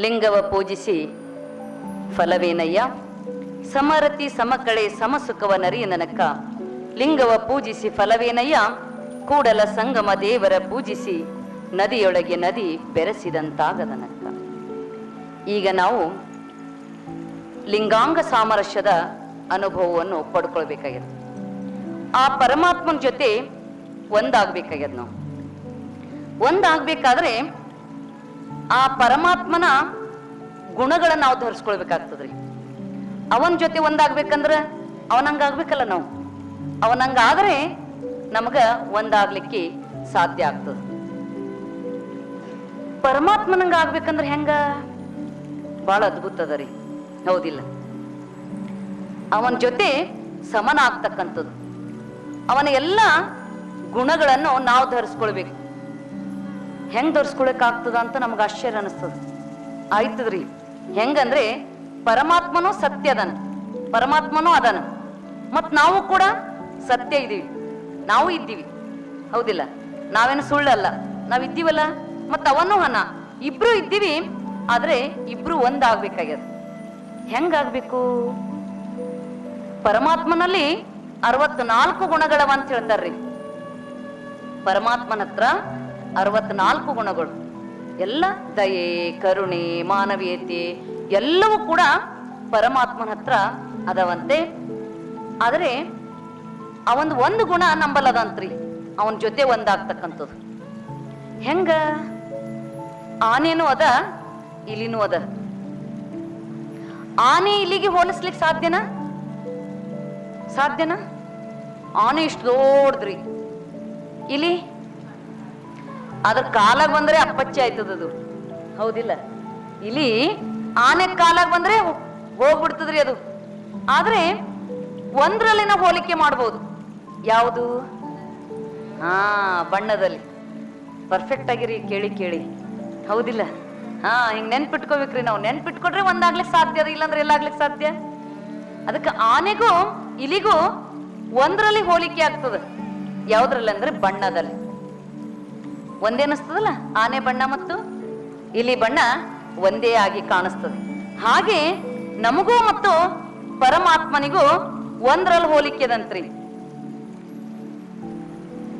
ಲಿಂಗವ ಪೂಜಿಸಿ, ಫಲವೇನಯ್ಯ? ಸಮರತಿ ಸಮಕಳೆ ಸಮಸುಖವ ನನಕ ಲಿಂಗವ ಪೂಜಿಸಿ ಫಲವೇನಯ್ಯ? ಕೂಡಲ ಸಂಗಮ ದೇವರ ಪೂಜಿಸಿ, ನದಿಯೊಳಗೆ ನದಿ ಬೆರೆಸಿದಂತಾಗದನಕ್ಕ ಈಗ ನಾವು ಲಿಂಗಾಂಗ ಸಾಮರಸ್ಯದ ಅನುಭವವನ್ನು ಪಡ್ಕೊಳ್ಬೇಕಾಗ್ಯದ. ಆ ಪರಮಾತ್ಮನ ಜೊತೆ ಒಂದಾಗ್ಬೇಕಾಗ್ಯದ ನಾವು. ಒಂದಾಗ್ಬೇಕಾದ್ರೆ ಆ ಪರಮಾತ್ಮನ ಗುಣಗಳನ್ನ ನಾವು ಧರಿಸ್ಕೊಳ್ಬೇಕಾಗ್ತದ್ರಿ ಅವನ ಜೊತೆ ಒಂದಾಗ್ಬೇಕಂದ್ರ ಅವನಂಗ ಆಗ್ಬೇಕಲ್ಲ ನಾವು. ಅವನಂಗಾದ್ರೆ ನಮಗ ಒಂದಾಗ್ಲಿಕ್ಕೆ ಸಾಧ್ಯ ಆಗ್ತದ. ಪರಮಾತ್ಮನಂಗ ಆಗ್ಬೇಕಂದ್ರ ಹೆಂಗ? ಬಹಳ ಅದ್ಭುತ ಅದ ಹೌದಿಲ್ಲ. ಅವನ ಜೊತೆ ಸಮನ ಆಗ್ತಕ್ಕಂಥದ್ದು ಅವನ ಎಲ್ಲ ಗುಣಗಳನ್ನು ನಾವು ಧರಿಸ್ಕೊಳ್ಬೇಕು. ಹೆಂಗ್ ಧರಿಸ್ಕೊಳಕ್ ಆಗ್ತದ ಅಂತ ನಮ್ಗೆ ಆಶ್ಚರ್ಯ ಅನಿಸ್ತದ. ಆಯ್ತದ್ರಿ. ಹೆಂಗಂದ್ರೆ ಪರಮಾತ್ಮನೂ ಸತ್ಯ ಅದನ. ಪರಮಾತ್ಮನೂ ಅದನ. ಮತ್ ನಾವು ಕೂಡ ಸತ್ಯ ಇದೀವಿ ನಾವು ಇದ್ದೀವಿ. ಹೌದಿಲ್ಲ? ನಾವೇನು ಸುಳ್ಳಲ್ಲ ನಾವ್ ಇದ್ದೀವಲ್ಲ? ಮತ್ ಅವನು ಹನ ಇಬ್ರು ಇದ್ದೀವಿ, ಆದ್ರೆ ಇಬ್ರು ಒಂದಾಗ್ಬೇಕಾಗ್ಯದ. ಹೆಂಗಾಗ್ಬೇಕು? ಪರಮಾತ್ಮನಲ್ಲಿ ಅರವತ್ನಾಲ್ಕು ಗುಣಗಳವ ಅಂತ ಹೇಳ್ತಾರ್ರಿ. ಪರಮಾತ್ಮನ ಹತ್ರ ಅರವತ್ನಾಲ್ಕು ಗುಣಗಳು. ಎಲ್ಲ ದಯೆ, ಕರುಣೆ, ಮಾನವೀಯತೆ ಎಲ್ಲವೂ ಕೂಡ ಪರಮಾತ್ಮನ ಹತ್ರ ಅದವಂತೆ. ಆದರೆ ಅವನ್ ಒಂದು ಗುಣ ನಂಬಲ್ಲದಂತ್ರಿ ಅವನ ಜೊತೆ ಒಂದಾಗ್ತಕ್ಕಂಥದ್ದು. ಹೆಂಗ? ಆನೆನೂ ಅದ, ಇಲಿನೂ ಅದ. ಆನೆ ಇಲಿಗೆ ಹೋಲಿಸ್ಲಿಕ್ಕೆ ಸಾಧ್ಯನಾ? ಸಾಧ್ಯನಾ? ಆನೆ ಇಷ್ಟು ದೊಡ್ಡದ್ರಿ. ಇಲಿ? ಅದ್ರ ಕಾಲಾಗ ಬಂದ್ರೆ ಅಪ್ಪಚ್ಚಿ ಆಯ್ತದದು ಹೌದಿಲ್ಲ. ಇಲಿ ಆನೆ ಕಾಲಾಗ ಬಂದ್ರೆ ಹೋಗ್ಬಿಡ್ತದ್ರಿ ಅದು. ಆದ್ರೆ ಒಂದ್ರಲ್ಲಿನ ಹೋಲಿಕೆ ಮಾಡ್ಬೋದು. ಯಾವುದು? ಹಾ, ಬಣ್ಣದಲ್ಲಿ. ಪರ್ಫೆಕ್ಟ್ ಆಗಿರಿ, ಕೇಳಿ ಕೇಳಿ. ಹೌದಿಲ್ಲ. ಹಾ, ಹಿಂಗ್ ನೆನ್ಪಿಟ್ಕೋಬೇಕ್ರಿ ನಾವು. ನೆನ್ಪಿಟ್ಕೊಂಡ್ರೆ ಒಂದಾಗ್ಲಿಕ್ಕೆ ಸಾಧ್ಯ, ಅದ ಇಲ್ಲಾಂದ್ರೆ ಎಲ್ಲಾಗ್ಲಿಕ್ಕೆ ಸಾಧ್ಯ? ಅದಕ್ಕೆ ಆನೆಗೂ, ಇಲಿಗೂ ಒಂದ್ರಲ್ಲಿ ಹೋಲಿಕೆ ಆಗ್ತದ. ಯಾವ್ದ್ರಲ್ಲಿ ಅಂದ್ರೆ ಬಣ್ಣದಲ್ಲಿ. ಒಂದೇ ಅನಿಸ್ತದಲ್ಲ ಆನೆ ಬಣ್ಣ ಮತ್ತು ಇಲಿ ಬಣ್ಣ ಒಂದೇ ಆಗಿ ಕಾಣಿಸ್ತದೆ. ಹಾಗೆ ನಮಗೂ ಮತ್ತು ಪರಮಾತ್ಮನಿಗೂ ಒಂದ್ರಲ್ಲಿ ಹೋಲಿಕೆದಂತ್ರಿ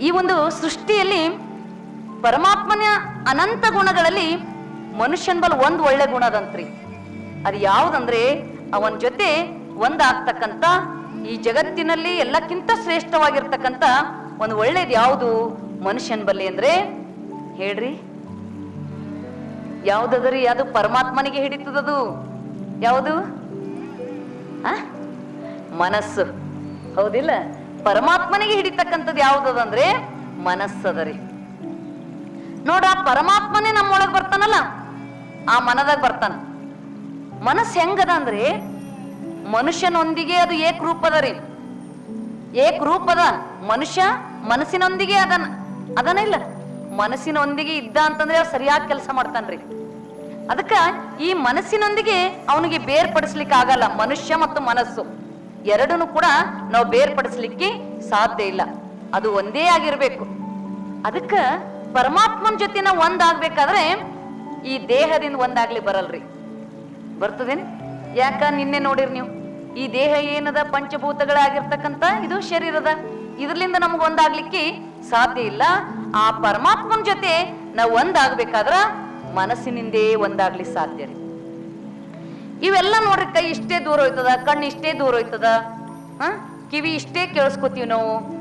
ಈ ಒಂದು ಸೃಷ್ಟಿಯಲ್ಲಿ ಪರಮಾತ್ಮನ ಅನಂತ ಗುಣಗಳಲ್ಲಿ ಮನುಷ್ಯನ ಬಲ್ ಒಂದ್ ಒಳ್ಳೆ ಗುಣದಂತ್ರಿ ಅದು ಯಾವುದಂದ್ರೆ ಅವನ ಜೊತೆ ಒಂದಾಗ್ತಕ್ಕಂತ ಈ ಜಗತ್ತಿನಲ್ಲಿ ಎಲ್ಲಕ್ಕಿಂತ ಶ್ರೇಷ್ಠವಾಗಿರ್ತಕ್ಕಂಥ ಒಂದು ಒಳ್ಳೇದು ಯಾವುದು? ಮನುಷ್ಯನ್ ಬಲ್ಲಿ ಅಂದ್ರೆ ಹೇಳ್ರಿ. ಯಾವ್ದದ್ರಿ ಅದು ಪರಮಾತ್ಮನಿಗೆ ಹಿಡಿತದದು? ಯಾವುದು? ಆ? ಮನಸ್ಸು. ಹೌದಿಲ್ಲ? ಪರಮಾತ್ಮನಿಗೆ ಹಿಡಿತಕ್ಕಂಥದ್ದು ಯಾವ್ದದಂದ್ರೆ ಮನಸ್ಸದರಿ ನೋಡ ಪರಮಾತ್ಮನೇ ನಮ್ಮೊಳಗೆ ಬರ್ತಾನಲ್ಲ? ಆ ಮನದಾಗ ಬರ್ತಾನ. ಮನಸ್ಸು ಹೆಂಗದ ಅಂದ್ರೆ ಮನುಷ್ಯನೊಂದಿಗೆ ಅದು ಏಕರೂಪದ ರೀ. ಏಕರೂಪದ ಮನುಷ್ಯ ಮನಸ್ಸಿನೊಂದಿಗೆ ಅದನ ಅದನ ಇಲ್ಲ. ಮನಸ್ಸಿನೊಂದಿಗೆ ಇದ್ದ ಅಂತಂದ್ರೆ ಸರಿಯಾಗಿ ಕೆಲಸ ಮಾಡ್ತಾನ್ರಿ. ಅದಕ್ಕ ಈ ಮನಸ್ಸಿನೊಂದಿಗೆ ಅವನಿಗೆ ಬೇರ್ಪಡಿಸ್ಲಿಕ್ಕೆ ಆಗಲ್ಲ, ಮನುಷ್ಯ ಮತ್ತು ಮನಸ್ಸು. ಎರಡನ್ನು ಕೂಡ ನಾವು ಬೇರ್ಪಡಿಸ್ಲಿಕ್ಕೆ ಸಾಧ್ಯ ಇಲ್ಲ. ಅದು ಒಂದೇ ಆಗಿರ್ಬೇಕು. ಅದಕ್ಕ ಪರಮಾತ್ಮನ ಜೊತೆ ನಾವು ಒಂದಾಗ್ಬೇಕಾದ್ರೆ ಈ ದೇಹದಿಂದ ಒಂದಾಗ್ಲಿ ಬರಲ್ರಿ. ಬರ್ತದೇನು? ಯಾಕ ನಿನ್ನೆ ನೋಡಿರಿ ನೀವು? ಈ ದೇಹ ಏನದ? ಪಂಚಭೂತಗಳಾಗಿರ್ತಕ್ಕಂತ ಇದು ಶರೀರದ. ಇದ್ರಲಿಂದ ನಮ್ಗೆ ಒಂದಾಗ್ಲಿಕ್ಕೆ ಸಾಧ್ಯ ಇಲ್ಲ. ಆ ಪರಮಾತ್ಮನ ಜೊತೆ ನಾವು ಒಂದಾಗಬೇಕಾದ್ರ ಮನಸ್ಸಿನಿಂದೇ ಒಂದಾಗ್ಲಿ ಸಾಧ್ಯ ರೀ. ಇವೆಲ್ಲ ನೋಡ್ರಿ ಕೈ ಇಷ್ಟೇ ದೂರ ಹೋಯ್ತದ, ಕಣ್ಣು ಇಷ್ಟೇ ದೂರ ಹೋಯ್ತದ, ಹ? ಕಿವಿ ಇಷ್ಟೇ ಕೇಳಿಸ್ಕೊತೀವಿ ನಾವು.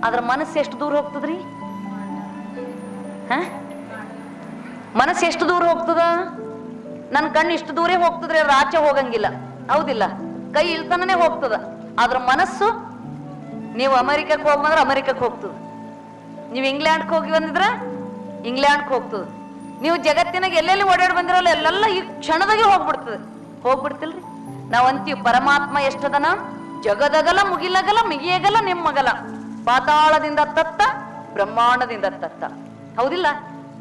ಅದ್ರ ಮನಸ್ಸು ಎಷ್ಟು ದೂರ ಹೋಗ್ತದ್ರಿ? ಹ? ಮನಸ್ಸು ಎಷ್ಟು ದೂರ ಹೋಗ್ತದ? ನನ್ನ ಕಣ್ಣು ಇಷ್ಟು ದೂರೇ ಹೋಗ್ತದ್ರಿ ಆಚೆ ಹೋಗಂಗಿಲ್ಲ. ಹೌದಿಲ್ಲ? ಕೈ ಇಳ್ತನೇ ಹೋಗ್ತದ. ಆದ್ರ ಮನಸ್ಸು, ನೀವು ಅಮೆರಿಕಕ್ಕೆ ಹೋಗ್ಬಂದ್ರೆ ಅಮೆರಿಕಕ್ಕೆ ಹೋಗ್ತದ. ನೀವು ಇಂಗ್ಲೆಂಡ್ಗೆ ಹೋಗಿ ಬಂದಿದ್ರ ಇಂಗ್ಲೆಂಡ್ಗೆ ಹೋಗ್ತದ. ನೀವು ಜಗತ್ತಿನಾಗ ಎಲ್ಲೆಲ್ಲಿ ಓಡಾಡಿ ಬಂದಿರಲ್ಲ ಎಲ್ಲೆಲ್ಲ ಈ ಕ್ಷಣದಾಗೆ ಹೋಗ್ಬಿಡ್ತದೆ. ಹೋಗ್ಬಿಡ್ತಿಲ್ರಿ? ನಾವು ಅಂತೀವಿ, ಪರಮಾತ್ಮ ಎಷ್ಟದನ? ಜಗದಗಲ, ಮುಗಿಲಗಲ, ಮಿಗಿಯಗಲ, ನಿಮ್ಮಗಲ. ಪಾತಾಳದಿಂದ ತತ್ತ, ಬ್ರಹ್ಮಾಂಡದಿಂದ ತತ್ತ. ಹೌದಿಲ್ಲ?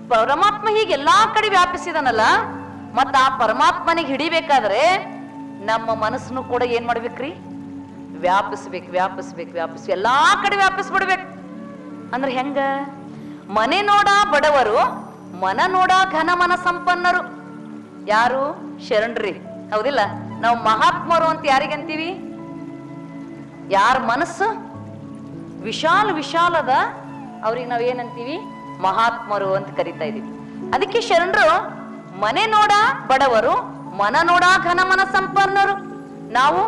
ಪರಮಾತ್ಮ ಹೀಗೆ ಎಲ್ಲಾ ಕಡೆ ವ್ಯಾಪಿಸಿದನಲ್ಲ, ಮತ್ತ ಆ ಪರಮಾತ್ಮನಿಗೆ ಹಿಡಿಬೇಕಾದ್ರೆ ನಮ್ಮ ಮನಸ್ಸನ್ನು ಕೂಡ ಏನ್ ಮಾಡ್ಬೇಕ್ರಿ? ವ್ಯಾಪಿಸ್ಬೇಕು ವ್ಯಾಪಿಸ್ಬೇಕು ವ್ಯಾಪಿಸ್ ಎಲ್ಲಾ ಕಡೆ ವ್ಯಾಪಿಸ್ಬಿಡ್ಬೇಕು. ಅಂದ್ರೆ ಹೆಂಗ? ಮನೆ ನೋಡ ಬಡವರು, ಮನ ನೋಡ ಘನ ಮನ ಸಂಪನ್ನರು. ಯಾರು? ಶರಣ್ರಿ. ಹೌದಿಲ್ಲ? ನಾವು ಮಹಾತ್ಮರು ಅಂತ ಯಾರಿಗಂತೀವಿ ಯಾರ ಮನಸ್ಸು? ವಿಶಾಲ ವಿಶಾಲದ ಅವ್ರಿಗೆ ನಾವು ಏನಂತೀವಿ ಮಹಾತ್ಮರು ಅಂತ ಕರಿತಾ ಇದೀವಿ. ಅದಕ್ಕೆ ಶರಣರು, ಮನೆ ನೋಡ ಬಡವರು, ಮನ ನೋಡ ಘನ ಮನ ಸಂಪನ್ನರು. ನಾವು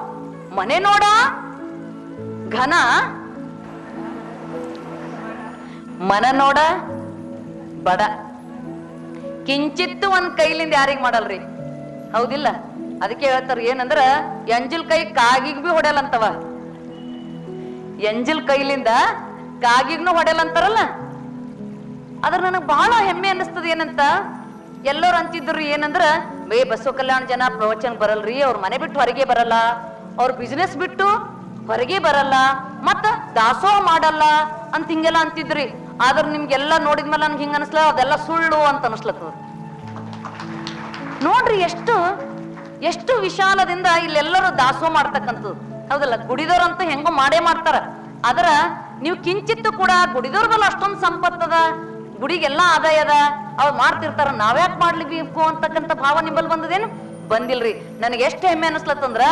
ಮನೆ ನೋಡ ಘನ ಮನ ನೋಡ ಬಡ. ಕಿಂಚಿತ್ತು ಒಂದ್ ಕೈಲಿಂದ ಯಾರಿಗ ಮಾಡಲ್ರಿ? ಹೌದಿಲ್ಲ. ಅದಕ್ಕೆ ಹೇಳ್ತಾರ ಏನಂದ್ರ, ಎಂಜಲ್ ಕೈ ಕಾಗಿಗ್ ಬಿ ಹೊಡೆಯಲ್ಲಂತವ. ಎಂಜಲ್ ಕೈಲಿಂದ ಕಾಗಿಗ್ನು ಹೊಡೆಯಲ್ಲಂತಾರಲ್ಲ? ಅದ್ರ ನನಗ್ ಬಹಳ ಹೆಮ್ಮೆ ಅನ್ನಿಸ್ತದ ಏನಂತ? ಎಲ್ಲರೂ ಅಂತಿದ್ರು ಏನಂದ್ರ ಬೇ ಬಸವ ಕಲ್ಯಾಣ ಜನ, ಪ್ರವಚನ ಬರಲ್ರಿ, ಅವ್ರ ಮನೆ ಬಿಟ್ಟು ಹೊರಗೆ ಬರಲ್ಲ. ಅವ್ರ ಬಿಸ್ನೆಸ್ ಬಿಟ್ಟು ಹೊರಗೆ ಬರಲ್ಲ. ಮತ್ತ ದಾಸೋಹ ಮಾಡಲ್ಲ ಅಂತ ಹಿಂಗೆಲ್ಲ ಅಂತಿದ್ರಿ ಆದ್ರ ನಿಮ್ಗೆಲ್ಲ ನೋಡಿದ್ಮೇಲೆ ನನ್ಗೆ ಹಿಂಗ ಅನಿಸ್ಲ? ಅದೆಲ್ಲ ಸುಳ್ಳು ಅಂತ ಅನಿಸ್ಲತ್ತದ ನೋಡ್ರಿ ಎಷ್ಟು ಎಷ್ಟು ವಿಶಾಲದಿಂದ ಇಲ್ಲೆಲ್ಲರೂ ದಾಸೋ ಮಾಡ್ತಕ್ಕಂಥದ್ದು. ಹೌದಲ್ಲ? ಗುಡಿದವ್ರಂತೂ ಹೆಂಗೋ ಮಾಡೇ ಮಾಡ್ತಾರ. ಆದ್ರ ನೀವು ಕಿಂಚಿತ್ತು ಕೂಡ ಗುಡಿದವ್ರ ಬಲ್ಲ ಅಷ್ಟೊಂದು ಸಂಪತ್ತದ ಗುಡಿಗೆಲ್ಲ ಆದಾಯ ಅದ, ಅವ್ರು ಮಾಡ್ತಿರ್ತಾರ, ನಾವ್ಯಾಕ್ ಮಾಡ್ಲಿಬೇಕು ಅಂತಕ್ಕಂಥ ಭಾವ ನಿಮ್ಮಲ್ಲಿ ಬಂದದೇನು? ಬಂದಿಲ್ರಿ. ನನಗೆ ಎಷ್ಟು ಹೆಮ್ಮೆ ಅನಿಸ್ಲತ್ತಂದ್ರ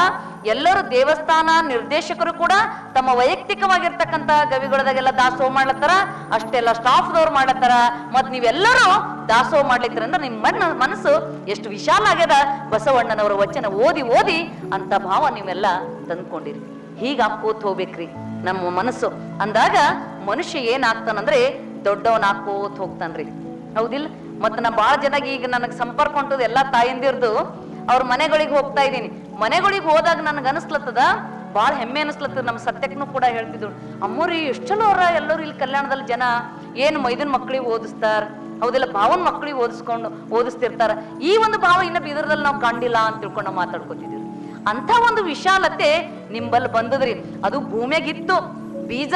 ಎಲ್ಲರೂ ದೇವಸ್ಥಾನ ನಿರ್ದೇಶಕರು ಕೂಡ ತಮ್ಮ ವೈಯಕ್ತಿಕವಾಗಿರ್ತಕ್ಕಂತ ಗವಿಗಳದಾಗೆಲ್ಲ ದಾಸೋಹ ಮಾಡ್ಲತ್ತಾರ, ಅಷ್ಟೆಲ್ಲ ಸ್ಟಾಫ್ದವ್ರು ಮಾಡ್ಲತ್ತಾರ. ಮತ್ ನೀವೆಲ್ಲರೂ ದಾಸೋಹ ಮಾಡ್ಲಿತ್ತರ ಅಂದ್ರೆ ನಿಮ್ ಮಣ್ಣ ಮನಸ್ಸು ಎಷ್ಟು ವಿಶಾಲ ಆಗ್ಯದ. ಬಸವಣ್ಣನವರ ವಚನ ಓದಿ ಓದಿ ಅಂತ ಭಾವ ನೀವೆಲ್ಲ ತಂದ್ಕೊಂಡಿರಿ. ಹೀಗ ಕೂತ್ ಹೋಗ್ಬೇಕ್ರಿ ನಮ್ಮ ಮನಸ್ಸು. ಅಂದಾಗ ಮನುಷ್ಯ ಏನಾಗ್ತಾನಂದ್ರೆ ದೊಡ್ಡವನ್ ಹಾಕೋತ್ ಹೋಗ್ತಾನ್ರಿ. ಹೌದಿಲ್ಲ? ಮತ್ತ ನಾ ಬಹಳ ಜನ ಈಗ ನನಗೆ ಸಂಪರ್ಕ ಹೊಂಟದ ಎಲ್ಲಾ ತಾಯಂದಿರ್ದು. ಅವ್ರ ಮನೆಗಳಿಗೆ ಹೋಗ್ತಾ ಇದೀನಿ ಮನೆಗಳಿಗೆ ಹೋದಾಗ ನನ್ಗೆ ಅನಿಸ್ಲತ್ತದ? ಬಾಳ ಹೆಮ್ಮೆ ಅನಿಸ್ಲತ್ತದ ನಮ್ಮ ಸತ್ಯಕ್ಕೂ ಕೂಡ ಹೇಳ್ತಿದ್ರು. ಅಮ್ಮೋರಿ, ಎಷ್ಟು ಚಲೋ ಅವ್ರ ಎಲ್ಲರೂ ಇಲ್ಲಿ ಕಲ್ಯಾಣದಲ್ಲಿ ಜನ. ಏನು ಮೈದನ್ ಮಕ್ಳಿಗೆ ಓದಿಸ್ತಾರ? ಹೌದಿಲ್ಲ, ಭಾವನ್ ಮಕ್ಳಿಗೆ ಓದಿಸ್ಕೊಂಡು, ಓದಿಸ್ತಿರ್ತಾರ. ಈ ಒಂದು ಭಾವ ಇನ್ನ ಬೀದರ್ದಲ್ಲಿ ನಾವು ಕಂಡಿಲ್ಲ ಅಂತ ತಿಳ್ಕೊಂಡು ನಾವು ಮಾತಾಡ್ಕೊತಿದ್ವಿ. ಅಂತ ಒಂದು ವಿಶಾಲತೆ ನಿಂಬಲ್ಲಿ ಬಂದದ್ರಿ. ಅದು ಭೂಮಿಯಾಗಿತ್ತು. ಬೀಜ,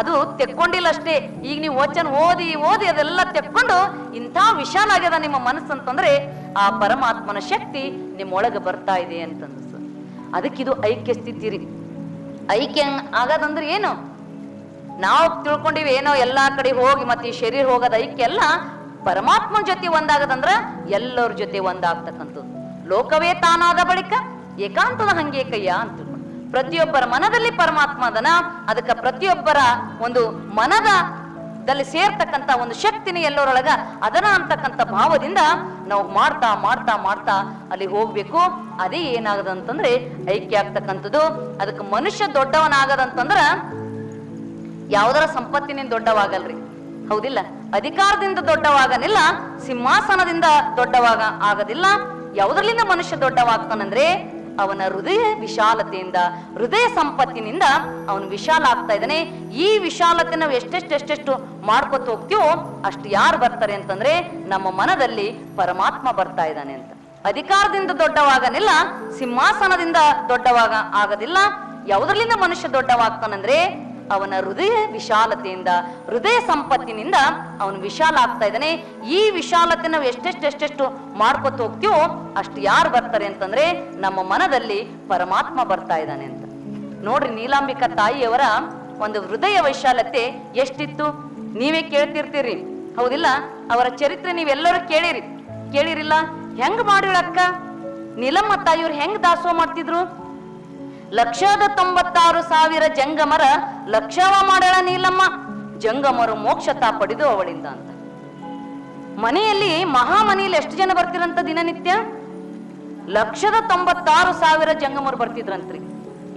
ಅದು ತೆಕ್ಕೊಂಡಿಲ್ಲ ಅಷ್ಟೇ. ಈಗ ನೀವು ವಚನ ಓದಿ ಓದಿ ಅದೆಲ್ಲ ತೆಕ್ಕೊಂಡು ಇಂಥ ವಿಶಾಲ ಆಗ್ಯದ ನಿಮ್ಮ ಮನಸ್ಸು ಅಂತಂದ್ರೆ ಆ ಪರಮಾತ್ಮನ ಶಕ್ತಿ ನಿಮ್ಮೊಳಗೆ ಬರ್ತಾ ಇದೆ ಅಂತಂದು ಅದಕ್ಕಿದು ಐಕ್ಯ ಸ್ಥಿತಿ ರೀ. ಐಕ್ಯ ಆಗದಂದ್ರೆ ಏನು? ನಾವು ತಿಳ್ಕೊಂಡಿವಿ ಏನೋ ಎಲ್ಲಾ ಕಡೆ ಹೋಗಿ ಮತ್ತೆ ಈ ಶರೀರ ಹೋಗೋದ ಐಕ್ಯ ಎಲ್ಲ ಪರಮಾತ್ಮನ ಜೊತೆ ಒಂದಾಗದಂದ್ರ ಎಲ್ಲರ ಜೊತೆ ಒಂದಾಗ್ತಕ್ಕಂಥದ್ದು. ಲೋಕವೇ ತಾನಾದ ಬಳಿಕ ಏಕಾಂತದ ಹಂಗೆ ಕಯ್ಯ ಅಂತ ಪ್ರತಿಯೊಬ್ಬರ ಮನದಲ್ಲಿ ಪರಮಾತ್ಮ ಅದನ. ಅದಕ್ಕ ಪ್ರತಿಯೊಬ್ಬರ ಒಂದು ಮನದ ದಲ್ಲಿ ಸೇರ್ತಕ್ಕಂತ ಒಂದು ಶಕ್ತಿನ ಎಲ್ಲರೊಳಗ ಅದನ ಅಂತಕ್ಕಂಥ ಭಾವದಿಂದ ನಾವು ಮಾಡ್ತಾ ಮಾಡ್ತಾ ಮಾಡ್ತಾ ಅಲ್ಲಿ ಹೋಗ್ಬೇಕು. ಅದೇ ಏನಾಗದಂತಂದ್ರೆ ಐಕ್ಯ ಆಗ್ತಕ್ಕಂಥದ್ದು. ಅದಕ್ಕೆ ಮನುಷ್ಯ ದೊಡ್ಡವನಾಗದಂತಂದ್ರ ಯಾವುದರ ಸಂಪತ್ತಿನಿಂದ ದೊಡ್ಡವಾಗಲ್ರಿ? ಹೌದಿಲ್ಲ? ಅಧಿಕಾರದಿಂದ ದೊಡ್ಡವಾಗನಿಲ್ಲ, ಸಿಂಹಾಸನದಿಂದ ದೊಡ್ಡವಾಗ ಆಗದಿಲ್ಲ. ಯಾವುದರಲ್ಲಿಂದ ಮನುಷ್ಯ ದೊಡ್ಡವಾಗ್ತಾನಂದ್ರೆ ಅವನ ಹೃದಯ ವಿಶಾಲತೆಯಿಂದ, ಹೃದಯ ಸಂಪತ್ತಿನಿಂದ ಅವನು ವಿಶಾಲ ಆಗ್ತಾ ಇದ್ದಾನೆ. ಈ ವಿಶಾಲತೆ ನಾವು ಎಷ್ಟೆಷ್ಟು ಎಷ್ಟೆಷ್ಟು ಮಾಡ್ಕೊತ ಹೋಗ್ತೀವೋ ಅಷ್ಟು ಯಾರು ಬರ್ತಾರೆ ಅಂತಂದ್ರೆ ನಮ್ಮ ಮನದಲ್ಲಿ ಪರಮಾತ್ಮ ಬರ್ತಾ ಇದ್ದಾನೆ ಅಂತ. ಅಧಿಕಾರದಿಂದ ದೊಡ್ಡವಾಗನಿಲ್ಲ, ಸಿಂಹಾಸನದಿಂದ ದೊಡ್ಡವಾಗ ಆಗದಿಲ್ಲ. ಯಾವುದರಲ್ಲಿಂದ ಮನುಷ್ಯ ದೊಡ್ಡವಾಗ್ತಾನಂದ್ರೆ ಅವನ ಹೃದಯ ವಿಶಾಲತೆಯಿಂದ, ಹೃದಯ ಸಂಪತ್ತಿನಿಂದ ಅವನು ವಿಶಾಲ ಆಗ್ತಾ ಇದ್ದಾನೆ. ಈ ವಿಶಾಲತೆ ನಾವು ಎಷ್ಟೆಷ್ಟು ಎಷ್ಟೆಷ್ಟು ಮಾಡ್ಕೊತ ಹೋಗ್ತೀವೋ ಅಷ್ಟು ಯಾರು ಬರ್ತಾರೆ ಅಂತಂದ್ರೆ ನಮ್ಮ ಮನದಲ್ಲಿ ಪರಮಾತ್ಮ ಬರ್ತಾ ಇದ್ದಾನೆ ಅಂತ. ನೋಡ್ರಿ ನೀಲಾಂಬಿಕಾ ತಾಯಿಯವರ ಒಂದು ಹೃದಯ ವೈಶಾಲತೆ ಎಷ್ಟಿತ್ತು? ನೀವೇ ಕೇಳ್ತಿರ್ತೀರಿ. ಹೌದಿಲ್ಲ? ಅವರ ಚರಿತ್ರೆ ನೀವೆಲ್ಲರೂ ಕೇಳಿರಿ. ಕೇಳಿರಿಲ್ಲ? ಹೆಂಗ್ ಮಾಡಿರಕ್ಕ ನೀಲಮ್ಮ ತಾಯಿಯವ್ರು ಹೆಂಗ್ ದಾಸೋಹ ಮಾಡ್ತಿದ್ರು? ಲಕ್ಷದ ತೊಂಬತ್ತಾರು ಸಾವಿರ ಜಂಗಮರ ಲಕ್ಷವ ಮಾಡಳ ನೀಲಮ್ಮ. ಜಂಗಮರು ಮೋಕ್ಷತಾ ಪಡೆದು ಅವಳಿಂದ ಅಂತ. ಮನೆಯಲ್ಲಿ ಮಹಾಮನೆಯಲ್ಲಿ ಎಷ್ಟು ಜನ ಬರ್ತಿರಂತ ದಿನನಿತ್ಯ? ಲಕ್ಷದ ತೊಂಬತ್ತಾರು ಸಾವಿರ ಜಂಗಮರು ಬರ್ತಿದ್ರಂತ್ರಿ.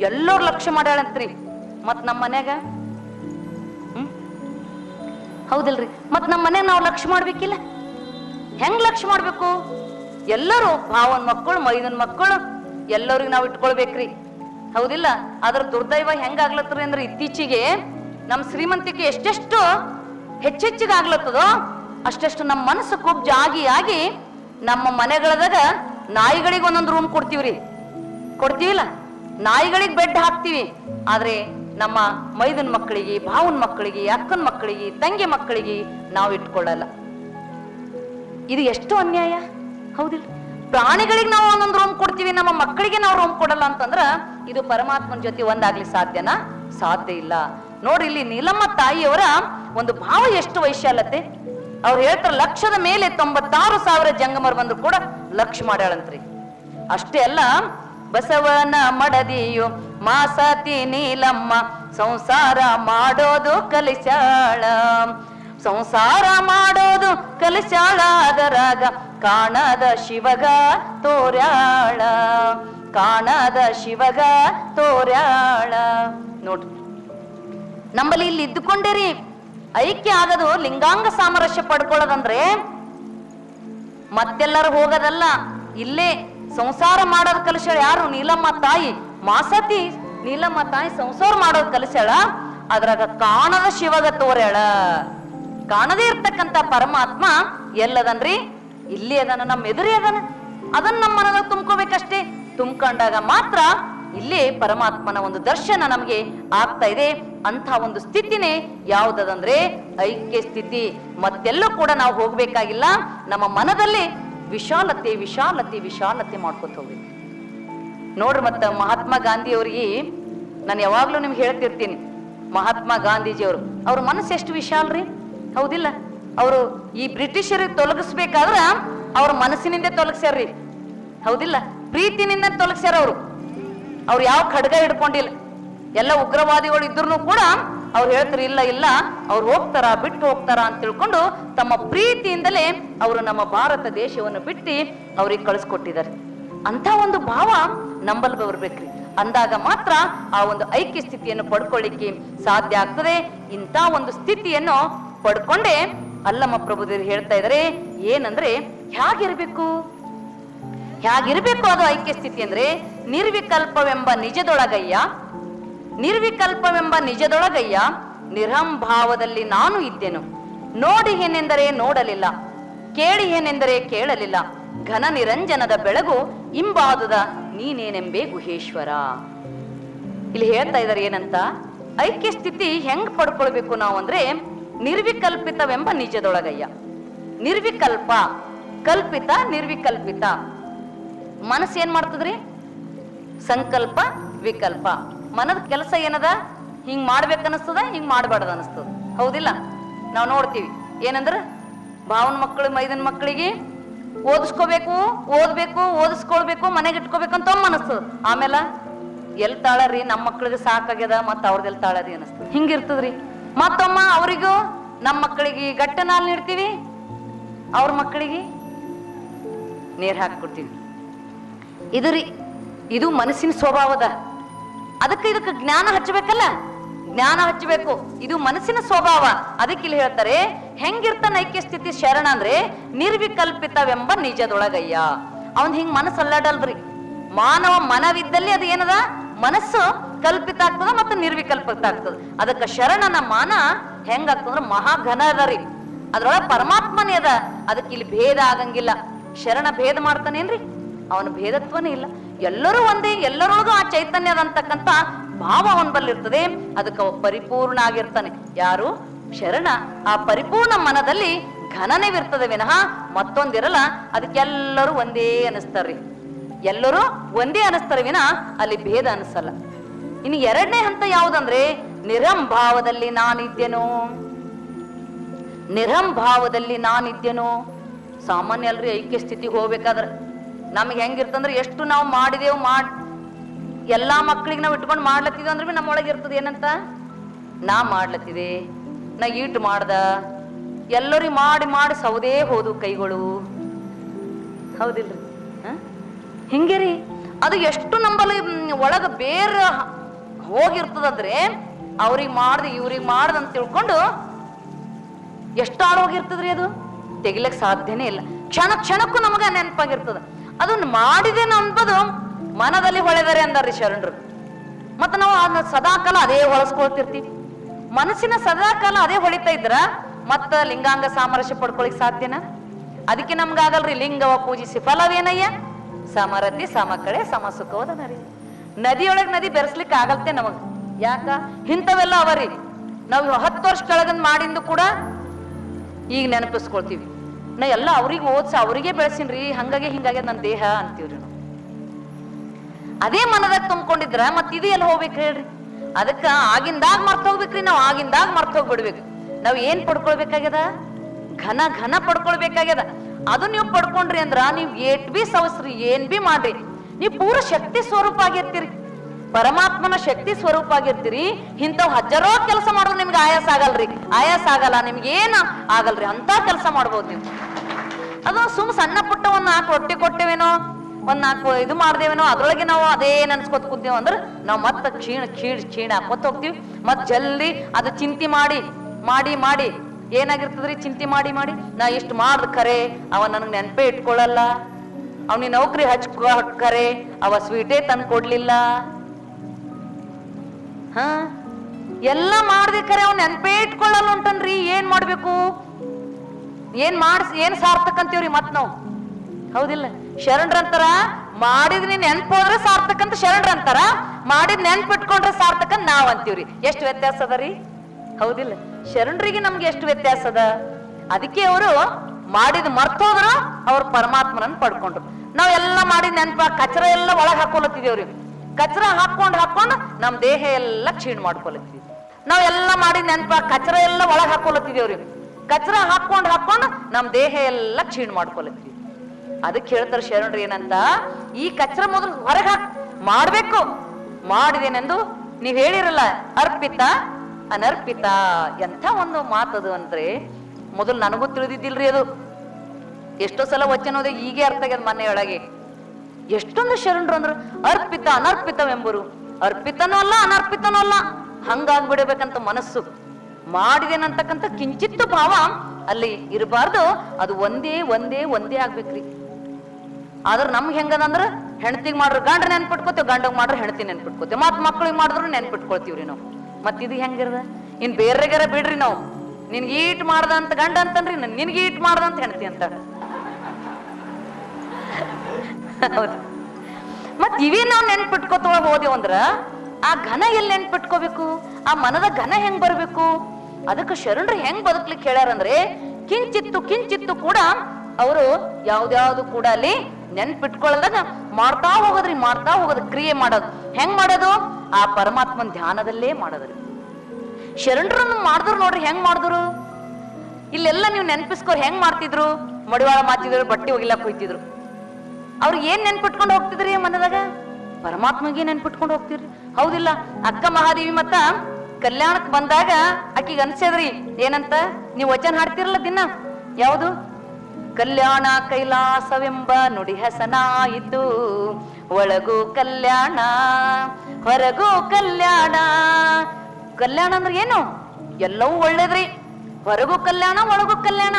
ಎಲ್ಲರೂ ಲಕ್ಷ ಮಾಡ್ಯಾಳಂತ್ರಿ. ಮತ್ ನಮ್ಮ ಮನ್ಯಾಗ? ಹ್ಮ್? ಹೌದಿಲ್ರಿ. ಮತ್ ನಮ್ಮ ಮನೆ ನಾವು ಲಕ್ಷ ಮಾಡ್ಬೇಕಿಲ್ಲ? ಹೆಂಗ್ ಲಕ್ಷ ಮಾಡ್ಬೇಕು? ಎಲ್ಲರೂ ಭಾವನ್ ಮಕ್ಕಳು, ಮೈದನ್ ಮಕ್ಕಳು, ಎಲ್ಲರಿಗೂ ನಾವು ಇಟ್ಕೊಳ್ಬೇಕ್ರಿ. ಹೌದಿಲ್ಲ? ಅದ್ರ ದುರ್ದೈವ ಹೆಂಗಾಗ್ಲತ್ತದ ಅಂದ್ರೆ ಇತ್ತೀಚೆಗೆ ನಮ್ ಶ್ರೀಮಂತಿಕೆ ಎಷ್ಟೆಷ್ಟು ಹೆಚ್ಚೆಚ್ಚಿಗೆ ಆಗ್ಲತ್ತದೋ ಅಷ್ಟೆಷ್ಟು ನಮ್ಮ ಮನಸ್ಸು ಕುಬ್ಜ ಆಗಿ ಆಗಿ ನಮ್ಮ ಮನೆಗಳದಾಗ ನಾಯಿಗಳಿಗೆ ಒಂದೊಂದು ರೂಮ್ ಕೊಡ್ತೀವ್ರಿ. ಕೊಡ್ತೀವಿಲ್ಲ? ನಾಯಿಗಳಿಗೆ ಬೆಡ್ ಹಾಕ್ತೀವಿ. ಆದ್ರೆ ನಮ್ಮ ಮೈದನ್ ಮಕ್ಕಳಿಗೆ, ಭಾವನ ಮಕ್ಕಳಿಗೆ, ಅಕ್ಕನ ಮಕ್ಕಳಿಗೆ, ತಂಗಿ ಮಕ್ಕಳಿಗೆ ನಾವು ಇಟ್ಕೊಳ್ಳಲ್ಲ. ಇದು ಎಷ್ಟು ಅನ್ಯಾಯ? ಹೌದಿಲ್ಲ? ಪ್ರಾಣಿಗಳಿಗೆ ನಾವು ಒಂದೊಂದು ರೂಮ್ ಕೊಡ್ತೀವಿ, ನಮ್ಮ ಮಕ್ಕಳಿಗೆ ನಾವು ರೂಮ್ ಕೊಡಲ್ಲ ಅಂತಂದ್ರ ಇದು ಪರಮಾತ್ಮನ ಜೊತೆ ಒಂದಾಗ್ಲಿ ಸಾಧ್ಯನಾ? ಸಾಧ್ಯ ಇಲ್ಲ. ನೋಡ್ರಿ ಇಲ್ಲಿ ನೀಲಮ್ಮ ತಾಯಿಯವರ ಒಂದು ಭಾವ ಎಷ್ಟು ವೈಶಾಲತೆ ಅವ್ರು ಹೇಳ್ತಾರ, ಲಕ್ಷದ ಮೇಲೆ ತೊಂಬತ್ತಾರು ಸಾವಿರ ಜಂಗಮರು ಬಂದ್ರು ಕೂಡ ಲಕ್ಷ ಮಾಡ್ಯಾಳಂತ್ರಿ. ಅಷ್ಟೇ ಅಲ್ಲ, ಬಸವನ ಮಡದಿಯು ಮಾಸತಿ ನೀಲಮ್ಮ ಸಂಸಾರ ಮಾಡೋದು ಕಲಿಸಾಳ ಸಂಸಾರ ಮಾಡೋದು ಕಲಿಸಾಳಾದರಾಗ ಕಾಣದ ಶಿವಗ ತೋರ್ಯಾಳ, ಕಾಣದ ಶಿವಗ ತೋರ್ಯಾಳ. ನೋಡ್ರಿ ನಮ್ಮಲ್ಲಿ ಇಲ್ಲಿ ಇದ್ದುಕೊಂಡಿರಿ. ಐಕ್ಯ ಆಗದು, ಲಿಂಗಾಂಗ ಸಾಮರಸ್ಯ ಪಡ್ಕೊಳ್ಳೋದಂದ್ರೆ ಮತ್ತೆಲ್ಲರೂ ಹೋಗೋದಲ್ಲ. ಇಲ್ಲೇ ಸಂಸಾರ ಮಾಡೋದ್ ಕಲಿಸ್ಯಾಳ ಯಾರು? ನೀಲಮ್ಮ ತಾಯಿ. ಮಾಸತಿ, ನೀಲಮ್ಮ ತಾಯಿ ಸಂಸಾರ ಮಾಡೋದ್ ಕಲಿಸ್ಯಾಳ. ಅದ್ರಾಗ ಕಾಣದ ಶಿವಗ ತೋರ್ಯಾಳ. ಕಾಣದೇ ಇರ್ತಕ್ಕಂಥ ಪರಮಾತ್ಮ ಎಲ್ಲದನ್ರಿ? ಇಲ್ಲಿ ಅದನ್ನ ನಮ್ಮ ಎದುರಿ ಅದನ. ಅದನ್ನ ನಮ್ಮ ಮನದಾಗ ತುಂಬ್ಕೋಬೇಕಷ್ಟೇ. ತುಂಬ್ಕೊಂಡಾಗ ಮಾತ್ರ ಇಲ್ಲಿ ಪರಮಾತ್ಮನ ಒಂದು ದರ್ಶನ ನಮಗೆ ಆಗ್ತಾ ಇದೆ. ಅಂತ ಒಂದು ಸ್ಥಿತಿನೇ ಯಾವುದದಂದ್ರೆ ಐಕ್ಯ ಸ್ಥಿತಿ. ಮತ್ತೆಲ್ಲೂ ಕೂಡ ನಾವು ಹೋಗ್ಬೇಕಾಗಿಲ್ಲ. ನಮ್ಮ ಮನದಲ್ಲಿ ವಿಶಾಲತೆ ವಿಶಾಲತೆ ವಿಶಾಲತೆ ಮಾಡ್ಕೊತ ಹೋಗ್ಬೇಕು. ನೋಡ್ರಿ ಮತ್ತ ಮಹಾತ್ಮ ಗಾಂಧಿ ಅವ್ರಿಗೆ ನಾನು ಯಾವಾಗ್ಲೂ ನಿಮ್ಗೆ ಹೇಳ್ತಿರ್ತೀನಿ. ಮಹಾತ್ಮ ಗಾಂಧೀಜಿಯವರು, ಅವ್ರ ಮನಸ್ಸು ಎಷ್ಟು ವಿಶಾಲ್ರಿ ಹೌದಿಲ್ಲ. ಅವರು ಈ ಬ್ರಿಟಿಷರಿಗೆ ತೊಲಗಿಸ್ಬೇಕಾದ್ರ ಅವ್ರ ಮನಸ್ಸಿನಿಂದ ತೊಲಗಿಸ್ಯಾರ್ರಿ. ಹೌದಿಲ್ಲ. ಪ್ರೀತಿನಿಂದ ತೊಲಗಿಸ್ಯಾರ ಅವರು. ಅವ್ರು ಯಾವ ಖಡ್ಗ ಹಿಡ್ಕೊಂಡಿಲ್ಲ. ಎಲ್ಲ ಉಗ್ರವಾದಿಗಳು ಇದ್ರು ಕೂಡ ಅವ್ರು ಹೇಳ್ತಾರೆ, ಇಲ್ಲ ಇಲ್ಲ, ಅವ್ರು ಹೋಗ್ತಾರ, ಬಿಟ್ಟು ಹೋಗ್ತಾರ ಅಂತ ತಿಳ್ಕೊಂಡು ತಮ್ಮ ಪ್ರೀತಿಯಿಂದಲೇ ಅವರು ನಮ್ಮ ಭಾರತ ದೇಶವನ್ನು ಬಿಟ್ಟು ಅವ್ರಿಗೆ ಕಳಿಸ್ಕೊಟ್ಟಿದ್ದಾರೆ. ಅಂತ ಒಂದು ಭಾವ ನಂಬಲ್ ಬರ್ಬೇಕ್ರಿ ಅಂದಾಗ ಮಾತ್ರ ಆ ಒಂದು ಐಕ್ಯ ಸ್ಥಿತಿಯನ್ನು ಪಡ್ಕೊಳ್ಳಿಕ್ಕೆ ಸಾಧ್ಯ ಆಗ್ತದೆ. ಇಂಥ ಒಂದು ಸ್ಥಿತಿಯನ್ನು ಪಡ್ಕೊಂಡೇ ಅಲ್ಲಮ್ಮ ಪ್ರಭುದೇವರು ಹೇಳ್ತಾ ಇದ್ದಾರೆ ಏನಂದ್ರೆ ಹೇಗಿರ್ಬೇಕು ಹೇಗಿರ್ಬೇಕು ಅದು ಐಕ್ಯ ಸ್ಥಿತಿ ಅಂದ್ರೆ ನಿರ್ವಿಕಲ್ಪವೆಂಬ ನಿಜದೊಳಗಯ್ಯ ನಿರ್ವಿಕಲ್ಪವೆಂಬ ನಿಜದೊಳಗಯ್ಯ ನಿರಂಭಾವದಲ್ಲಿ ನಾನು ಇದ್ದೆನು? ನೋಡಿ ಏನೆಂದರೆ ನೋಡಲಿಲ್ಲ, ಕೇಳಿ ಏನೆಂದರೆ ಕೇಳಲಿಲ್ಲ, ಘನ ನಿರಂಜನದ ಬೆಳಗು ಇಂಬಾದುದ ನೀನೇನೆಂಬೆ ಗುಹೇಶ್ವರ. ಇಲ್ಲಿ ಹೇಳ್ತಾ ಇದಾರೆ ಏನಂತ, ಐಕ್ಯ ಸ್ಥಿತಿ ಹೆಂಗ್ ಪಡ್ಕೊಳ್ಬೇಕು ನಾವು ಅಂದ್ರೆ ನಿರ್ವಿಕಲ್ಪಿತವೆಂಬ ನಿಜದೊಳಗಯ್ಯ. ನಿರ್ವಿಕಲ್ಪ, ಕಲ್ಪಿತ, ನಿರ್ವಿಕಲ್ಪಿತ. ಮನಸ್ಸು ಏನ್ ಮಾಡ್ತದ್ರಿ? ಸಂಕಲ್ಪ, ವಿಕಲ್ಪ. ಮನದ ಕೆಲಸ ಏನದ? ಹಿಂಗ್ ಮಾಡ್ಬೇಕನ್ನಿಸ್ತದ, ಹಿಂಗ್ ಮಾಡ್ಬಾರ್ದು ಅನಿಸ್ತದ ಹೌದಿಲ್ಲ? ನಾವು ನೋಡ್ತೀವಿ. ಏನಂದ್ರ? ಭಾವನ ಮಕ್ಕಳು ಮೈದನ ಮಕ್ಕಳಿಗೆ ಓದಿಸ್ಕೋಬೇಕು, ಓದ್ಬೇಕು, ಓದಿಸ್ಕೊಳ್ಬೇಕು, ಮನೆಗೆ ಇಟ್ಕೋಬೇಕು ಅಂತ ಮನಸ್ತದ ಆಮೇಲೆ ಎಲ್ ತಾಳರಿ? ನಮ್ಮ ಮಕ್ಳಿಗೆ ಸಾಕಾಗ್ಯದ ಮತ್ತ ಅವ್ರದೆಲ್ ತಾಳರಿ ಅನಿಸ್ತದ ಹಿಂಗಿರ್ತದ್ರಿ ಮತ್ತೊಮ್ಮ ಅವರಿಗೂ ನಮ್ಮ ಮಕ್ಕಳಿಗೆ ಗಟ್ಟೆ ನಾಲ್ ನೀಡ್ತೀವಿ. ಅವ್ರ ಮಕ್ಕಳಿಗೆ ನೀರು ಹಾಕ್ಬಿಡ್ತೀವಿ ಇದು ರೀ, ಇದು ಮನಸ್ಸಿನ ಸ್ವಭಾವದ. ಅದಕ್ಕೆ ಇದಕ್ಕೆ ಜ್ಞಾನ ಹಚ್ಚಬೇಕಲ್ಲ? ಜ್ಞಾನ ಹಚ್ಚಬೇಕು. ಇದು ಮನಸ್ಸಿನ ಸ್ವಭಾವ. ಅದಕ್ಕೆ ಇಲ್ಲಿ ಹೇಳ್ತಾರೆ ಹೆಂಗಿರ್ತಾನ ಐಕ್ಯ ಸ್ಥಿತಿ ಶರಣ ಅಂದ್ರೆ ನಿರ್ವಿಕಲ್ಪಿತವೆಂಬ ನಿಜದೊಳಗಯ್ಯ. ಅವನ್ ಹಿಂಗ್ ಮನಸ್ಸಲ್ಲಾಡಲ್ರಿ. ಮಾನವ ಮನವಿದ್ದಲ್ಲಿ ಅದು ಏನದ? ಮನಸ್ಸು ಕಲ್ಪಿತ ಆಗ್ತದ ಮತ್ತು ನಿರ್ವಿಕಲ್ಪಿತ ಆಗ್ತದ ಅದಕ್ಕೆ ಶರಣನ ಮಾನ ಹೆಂಗಾಗ್ತದ್ರ ಮಹಾಘನ ಅದ ರೀ ಅದ್ರೊಳಗೆ ಪರಮಾತ್ಮನೇ ಅದ. ಅದಕ್ಕೆ ಇಲ್ಲಿ ಭೇದ ಆಗಂಗಿಲ್ಲ. ಶರಣ ಭೇದ ಮಾಡ್ತಾನೇನ್ರಿ? ಅವನ ಭೇದತ್ವನೇ ಇಲ್ಲ. ಎಲ್ಲರೂ ಒಂದೇ, ಎಲ್ಲರೊಳಗೂ ಆ ಚೈತನ್ಯ ಅಂತಕ್ಕಂಥ ಭಾವ ಅವನ್ ಬಲ್ಲಿರ್ತದೆ ಅದಕ್ಕೆ ಅವ ಪರಿಪೂರ್ಣ ಆಗಿರ್ತಾನೆ. ಯಾರು? ಶರಣ. ಆ ಪರಿಪೂರ್ಣ ಮನದಲ್ಲಿ ಘನನೆವಿರ್ತದೆ ವಿನಃ ಮತ್ತೊಂದಿರಲ್ಲ ಅದಕ್ಕೆಲ್ಲರೂ ಒಂದೇ ಅನಿಸ್ತಾರ್ರಿ. ಎಲ್ಲರೂ ಒಂದೇ ಅನಿಸ್ತಾರೆ ವಿನಃ ಅಲ್ಲಿ ಭೇದ ಅನಿಸಲ್ಲ. ಇನ್ನು ಎರಡನೇ ಹಂತ ಯಾವುದಂದ್ರೆ ನಿರಂಭಾವದಲ್ಲಿ ನಾನಿದ್ದೇನೋ ನಿರಂಭಾವದಲ್ಲಿ ನಾನಿದ್ದೇನೋ ಸಾಮಾನ್ಯ ಅಲ್ರಿ ಐಕ್ಯ ಸ್ಥಿತಿಗೆ ಹೋಗ್ಬೇಕಾದ್ರೆ ನಮ್ಗೆ ಹೆಂಗಿರ್ತಂದ್ರೆ ಎಷ್ಟು ನಾವು ಮಾಡಿದೆವು ಮಾಡ್, ಎಲ್ಲಾ ಮಕ್ಳಿಗೆ ನಾವು ಇಟ್ಕೊಂಡು ಮಾಡ್ಲತ್ತಿದ್ವಿ ಅಂದ್ರೆ ನಮ್ಮ ನಮ್ಮೊಳಗೆ ಇರ್ತದೆ ಏನಂತ? ನಾ ಮಾಡ್ಲತ್ತಿದೆ, ನಾ ಈಟ್ ಮಾಡ್ದ, ಎಲ್ಲರಿ ಮಾಡಿ ಮಾಡಿ ಸೌದೇ ಹೋದು ಕೈಗಳು. ಹೌದಿಲ್ರಿ? ಹಿಂಗೆ ರೀ, ಅದು ಎಷ್ಟು ನಂಬಲ್ಲಿ ಒಳಗ ಬೇರೆ ಹೋಗಿರ್ತದಂದ್ರೆ ಅವ್ರಿಗೆ ಮಾಡ್ದೆ ಇವ್ರಿಗೆ ಮಾಡ್ದ ಅಂತ ತಿಳ್ಕೊಂಡು ಎಷ್ಟು ಆಳೋಗಿರ್ತದ್ರಿ ಅದು? ತೆಗಿಲಕ್ ಸಾಧ್ಯನೇ ಇಲ್ಲ. ಕ್ಷಣ ಕ್ಷಣಕ್ಕೂ ನಮಗ ನೆನಪಾಗಿರ್ತದ. ಅದನ್ನ ಮಾಡಿದೆ ನಂಬದು ಮನದಲ್ಲಿ ಹೊಳೆದರೆ ಅಂದಾರ್ರಿ ಶರಣರು. ಮತ್ತೆ ನಾವು ಅದನ್ನ ಸದಾಕಾಲ ಅದೇ ಹೊಳಸ್ಕೊಳ್ತಿರ್ತೀವಿ. ಮನಸ್ಸಿನ ಸದಾಕಾಲ ಅದೇ ಹೊಳಿತಾ ಇದ್ರ ಮತ್ತ ಲಿಂಗಾಂಗ ಸಾಮರಸ್ಯ ಪಡ್ಕೊಳಿಕ್ ಸಾಧ್ಯನಾ? ಅದಕ್ಕೆ ನಮ್ಗಾಗಲ್ರಿ ಲಿಂಗವ ಪೂಜಿಸಿ ಫಲವೇನಯ್ಯ? ಸಮರತಿ, ಸಮಕಳೆ ಸಮಸುಖವಾದ ನರಿ ನದಿಯೊಳಗ್ ನದಿ ಬೆರೆಸ್ಲಿಕ್ಕೆ ಆಗಲ್ತೆ ನಮಗ್. ಯಾಕ? ಇಂಥವೆಲ್ಲ ಅವರಿ. ನಾವು ಹತ್ತು ವರ್ಷ ಕೆಳಗನ್ ಮಾಡಿಂದು ಕೂಡ ಈಗ ನೆನಪಿಸ್ಕೊಳ್ತೀವಿ. ನಾ ಎಲ್ಲ ಅವ್ರಿಗೆ ಓದ್ಸ ಅವ್ರಿಗೆ ಬೆಳೆಸಿನ್ರಿ, ಹಂಗಾಗಿ ಹಿಂಗಾಗಿ ನನ್ನ ದೇಹ ಅಂತೀವ್ರಿ ನಾವು. ಅದೇ ಮನದಾಗ ತುಂಬಿಕೊಂಡಿದ್ರ ಮತ್ ಇದು ಎಲ್ಲಿ ಹೋಗ್ಬೇಕು ಹೇಳ್ರಿ? ಅದಕ್ಕ ಆಗಿಂದಾಗ ಮರ್ತ ಹೋಗ್ಬೇಕ್ರಿ, ನಾವು ಆಗಿಂದಾಗ ಮರ್ತ ಹೋಗ್ಬಿಡ್ಬೇಕು. ನಾವು ಏನ್ ಪಡ್ಕೊಳ್ಬೇಕಾಗ್ಯದ? ಘನ ಘನ ಪಡ್ಕೊಳ್ಬೇಕಾಗ್ಯದ. ಅದು ನೀವು ಪಡ್ಕೊಂಡ್ರಿ ಅಂದ್ರ ನೀವು ಏಟ್ ಬಿ ಸವಸ್ರಿ, ಏನ್ ಬಿ ಮಾಡ್ರಿ. ನೀವ್ ಪೂರ ಶಕ್ತಿ ಸ್ವರೂಪ ಆಗಿರ್ತೀರಿ. ಪರಮಾತ್ಮನ ಶಕ್ತಿ ಸ್ವರೂಪ ಆಗಿರ್ತೀರಿ. ಇಂಥವ್ ಹಜಾರೋ ಕೆಲಸ ಮಾಡೋದು ನಿಮ್ಗೆ ಆಯಾಸ ಆಗಲ್ರಿ. ಆಯಾಸ ಆಗಲ್ಲ ನಿಮ್ಗೆ ಏನ ಆಗಲ್ರಿ. ಅಂತ ಕೆಲಸ ಮಾಡ್ಬೋದು ನೀವು. ಅದು ಸುಮ್ ಸಣ್ಣ ಪುಟ್ಟ ಒಂದ್ ನಾಲ್ಕು ರೊಟ್ಟಿ ಕೊಟ್ಟೇವೇನೋ, ಒಂದ್ ನಾಲ್ಕು ಇದು ಮಾಡ್ದೇವೇನೋ, ಅದ್ರೊಳಗೆ ನಾವು ಅದೇ ನೆನ್ಸ್ಕೊತ ಕೂತೇವ ಅಂದ್ರೆ ನಾವು ಮತ್ತೆ ಕ್ಷೀಣ ಕ್ಷೀಣ ಕ್ಷೀಣ ಹಾಕೋತ ಹೋಗ್ತೀವಿ. ಮತ್ ಜಲ್ದಿ ಅದು ಚಿಂತೆ ಮಾಡಿ ಮಾಡಿ ಮಾಡಿ ಏನಾಗಿರ್ತದ್ರಿ ಚಿಂತೆ ಮಾಡಿ ಮಾಡಿ? ನಾ ಇಷ್ಟು ಮಾಡ್ದ ಖರೆ, ಅವ ನನಗೆ ನೆನ್ಪೇ ಇಟ್ಕೊಳ್ಳಲ್ಲ ಅವ್ನಿ ನೌಕರಿ ಹಚ್ಕೊ ಅವ ಸ್ವೀಟೇ ತಂದು ಕೊಡ್ಲಿಲ್ಲ. ಹ? ಎಲ್ಲ ಮಾಡ್ದೆ ಖರೆ ಅವ್ನ ನೆನ್ಪೇ ಇಟ್ಕೊಳ್ಳಲ್ಲ ಉಂಟನ್ರಿ. ಏನ್ ಮಾಡ್ಬೇಕು? ಏನ್ ಮಾಡ್ಸ್, ಏನ್ ಸಾರ್ಥಕ್ ಅಂತೀವ್ರಿ ಮತ್ ನಾವು? ಹೌದಿಲ್ಲ. ಶರಣರಂತಾರ ಮಾಡಿದ್ ನೀನ್ ನೆನ್ಪೋದ್ರೆ ಸಾರ್ಥಕ್ ಅಂತ ಶರಣರಂತಾರ, ಮಾಡಿದ್ ನೆನ್ಪ್ ಇಟ್ಕೊಂಡ್ರೆ ಸಾರ್ಥಕ್ ನಾವ್ ಅಂತೀವ್ರಿ. ಎಷ್ಟು ವ್ಯತ್ಯಾಸ ಅದ ರೀ? ಹೌದಿಲ್ಲ. ಶರಣರಿಗೆ ನಮ್ಗೆ ಎಷ್ಟು ವ್ಯತ್ಯಾಸ ಅದ? ಅದಕ್ಕೆ ಅವರು ಮಾಡಿದ್ ಮರ್ತೋದ್ರು ಅವ್ರ ಪರಮಾತ್ಮನನ್ನ ಪಡ್ಕೊಂಡ್ರು. ನಾವೆಲ್ಲ ಮಾಡಿದ ನೆನಪ ಕಚರ ಎಲ್ಲ ಒಳಗ್ ಹಾಕೊಳತ್ತಿದೇವ್ರಿ ಕಚರ ಹಾಕೊಂಡ್ ಹಾಕೊಂಡ್ ನಮ್ಮ ದೇಹ ಎಲ್ಲ ಕ್ಷೀಣ ಮಾಡ್ಕೊಳತ್ತೀವಿ ನಾವೆಲ್ಲ ಮಾಡಿದ ನೆನಪ ಕಚರ ಎಲ್ಲ ಒಳಗ್ ಹಾಕೊಳತ್ತಿದೇವ್ರಿ ಕಚರ ಹಾಕೊಂಡ್ ಹಾಕೊಂಡ್ ನಮ್ಮ ದೇಹ ಎಲ್ಲ ಕ್ಷೀಣ ಮಾಡ್ಕೊಳತ್ತಿವಿ ಅದಕ್ಕೆ ಹೇಳ್ತಾರೆ ಶರಣ್ರಿ ಏನಂತ, ಈ ಕಚ್ರ ಮೊದಲು ಹೊರಗೆ ಹಾಕ್, ಮಾಡ್ಬೇಕು. ಮಾಡಿದೇನೆಂದು ನೀವ್ ಹೇಳಿರಲ್ಲ, ಅರ್ಪಿತ ಅನರ್ಪಿತ ಎಂಥ ಒಂದು ಮಾತದು ಅಂದ್ರೆ ಮೊದಲು ನನಗೂ ತಿಳಿದಿದ್ದಿಲ್ರಿ ಅದು. ಎಷ್ಟೋ ಸಲ ವಚನೋದೆ ಈಗೇ ಅರ್ಥ ಆಗ್ಯದ ಮನೆಯೊಳಗೆ ಎಷ್ಟೊಂದು ಶರಣರು ಅಂದ್ರು, ಅರ್ಪಿತ, ಅನರ್ಪಿತವೆಂಬರು. ಅರ್ಪಿತನೂ ಅಲ್ಲ, ಅನರ್ಪಿತನೂ ಅಲ್ಲ. ಹಂಗಾಗ್ಬಿಡಬೇಕಂತ ಮನಸ್ಸು. ಮಾಡಿದೇನಂತಕ್ಕಂಥ ಕಿಂಚಿತ್ತು ಭಾವ ಅಲ್ಲಿ ಇರಬಾರ್ದು. ಅದು ಒಂದೇ ಒಂದೇ ಒಂದೇ ಆಗ್ಬೇಕ್ರಿ. ಆದ್ರೆ ನಮ್ಗೆ ಹೆಂಗದಂದ್ರ ಹೆಣ್ತಿಗೆ ಮಾಡ್ರು ಗಂಡ ನೆನ್ಪಿಟ್ಕೋತೇವೆ, ಗಂಡಗ್ ಮಾಡ್ರೆ ಹೆಣ್ತಿ ನೆನ್ಪಿಟ್ಕೋತೇವೆ. ಮತ್ ಮಕ್ಳಿಗೆ ಮಾಡಿದ್ರು ನೆನ್ಪಿಟ್ಕೊಳ್ತೀವ್ರಿ ನಾವು. ಮತ್ತಿದು ಹೆಂಗಿರದ? ಇನ್ ಬೇರೆಗಾರ ಬಿಡ್ರಿ ನಾವು. ನಿನ್ಗೆ ಈಟ್ ಮಾಡ್ದ ಅಂತ ಗಂಡ ಅಂತನ್ರಿ ನಿನ್ಗೆ ಈಟ್ ಮಾಡ್ದಂತ ಹೆಣ್ತಿ ಅಂತ. ಹೌದು. ಮತ್ ಇವೇ ನಾವು ನೆನ್ಪಿಟ್ಕೋತ ಹೋದೇವ್ ಅಂದ್ರ, ಆ ಘನ ಎಲ್ಲಿ ನೆನ್ಪಿಟ್ಕೋಬೇಕು? ಆ ಮನದ ಘನ ಹೆಂಗ್ ಬರ್ಬೇಕು? ಅದಕ್ಕೆ ಶರಣರು ಹೆಂಗ್ ಬದುಕ್ಲಿಕ್ಕೆ ಹೇಳ್ಯಾರಂದ್ರೆ, ಕಿಂಚಿತ್ತು ಕಿಂಚಿತ್ತು ಕೂಡ ಅವರು ಯಾವ್ದ್ಯಾವ್ದು ಕೂಡ ಅಲ್ಲಿ ನೆನ್ಪಿಟ್ಕೊಳ್ಳದಾಗ ಮಾಡ್ತಾ ಹೋಗೋದ್ರಿ, ಮಾಡ್ತಾ ಹೋಗೋದು ಕ್ರಿಯೆ ಮಾಡೋದು. ಹೆಂಗ್ ಮಾಡೋದು? ಆ ಪರಮಾತ್ಮನ್ ಧ್ಯಾನದಲ್ಲೇ ಮಾಡೋದ್ರಿ. ಶರಣರನ್ನು ಮಾಡಿದ್ರು ನೋಡ್ರಿ ಹೆಂಗ್ ಮಾಡಿದ್ರು? ಇಲ್ಲೆಲ್ಲ ನೀವು ನೆನ್ಪಿಸ್ಕೋರ್ ಹೆಂಗ್ ಮಾಡ್ತಿದ್ರು? ಮಡಿವಾಳ ಮಾತಿದ್ರು, ಬಟ್ಟೆ ಹೋಗಿಲ್ಲ ಹೋಯ್ತಿದ್ರು ಅವ್ರು ಏನ್ ನೆನ್ಪಿಟ್ಕೊಂಡು ಹೋಗ್ತಿದ್ರಿ ಮನದಾಗ? ಪರಮಾತ್ಮಗೆ ನೆನ್ಪಿಟ್ಕೊಂಡು ಹೋಗ್ತಿದ್ರಿ? ಹೌದಿಲ್ಲ, ಅಕ್ಕ ಮಹಾದೇವಿ ಮತ್ತ ಕಲ್ಯಾಣಕ್ ಬಂದಾಗ ಆಕಿಗೆ ಅನ್ಸದ್ರಿ ಏನಂತ? ನೀವು ವಚನ ಹಾಡ್ತಿರಲ್ಲ ದಿನ? ಯಾವುದು? ಕಲ್ಯಾಣ ಕೈಲಾಸವೆಂಬ ನುಡಿ ಹಸನಾಯಿತು ಒಳಗೂ ಕಲ್ಯಾಣ, ಹೊರಗೂ ಕಲ್ಯಾಣ. ಕಲ್ಯಾಣ ಅಂದ್ರೆ ಏನು? ಎಲ್ಲವೂ ಒಳ್ಳೇದ್ರಿ, ಹೊರಗೂ ಕಲ್ಯಾಣ, ಒಳಗೂ ಕಲ್ಯಾಣ.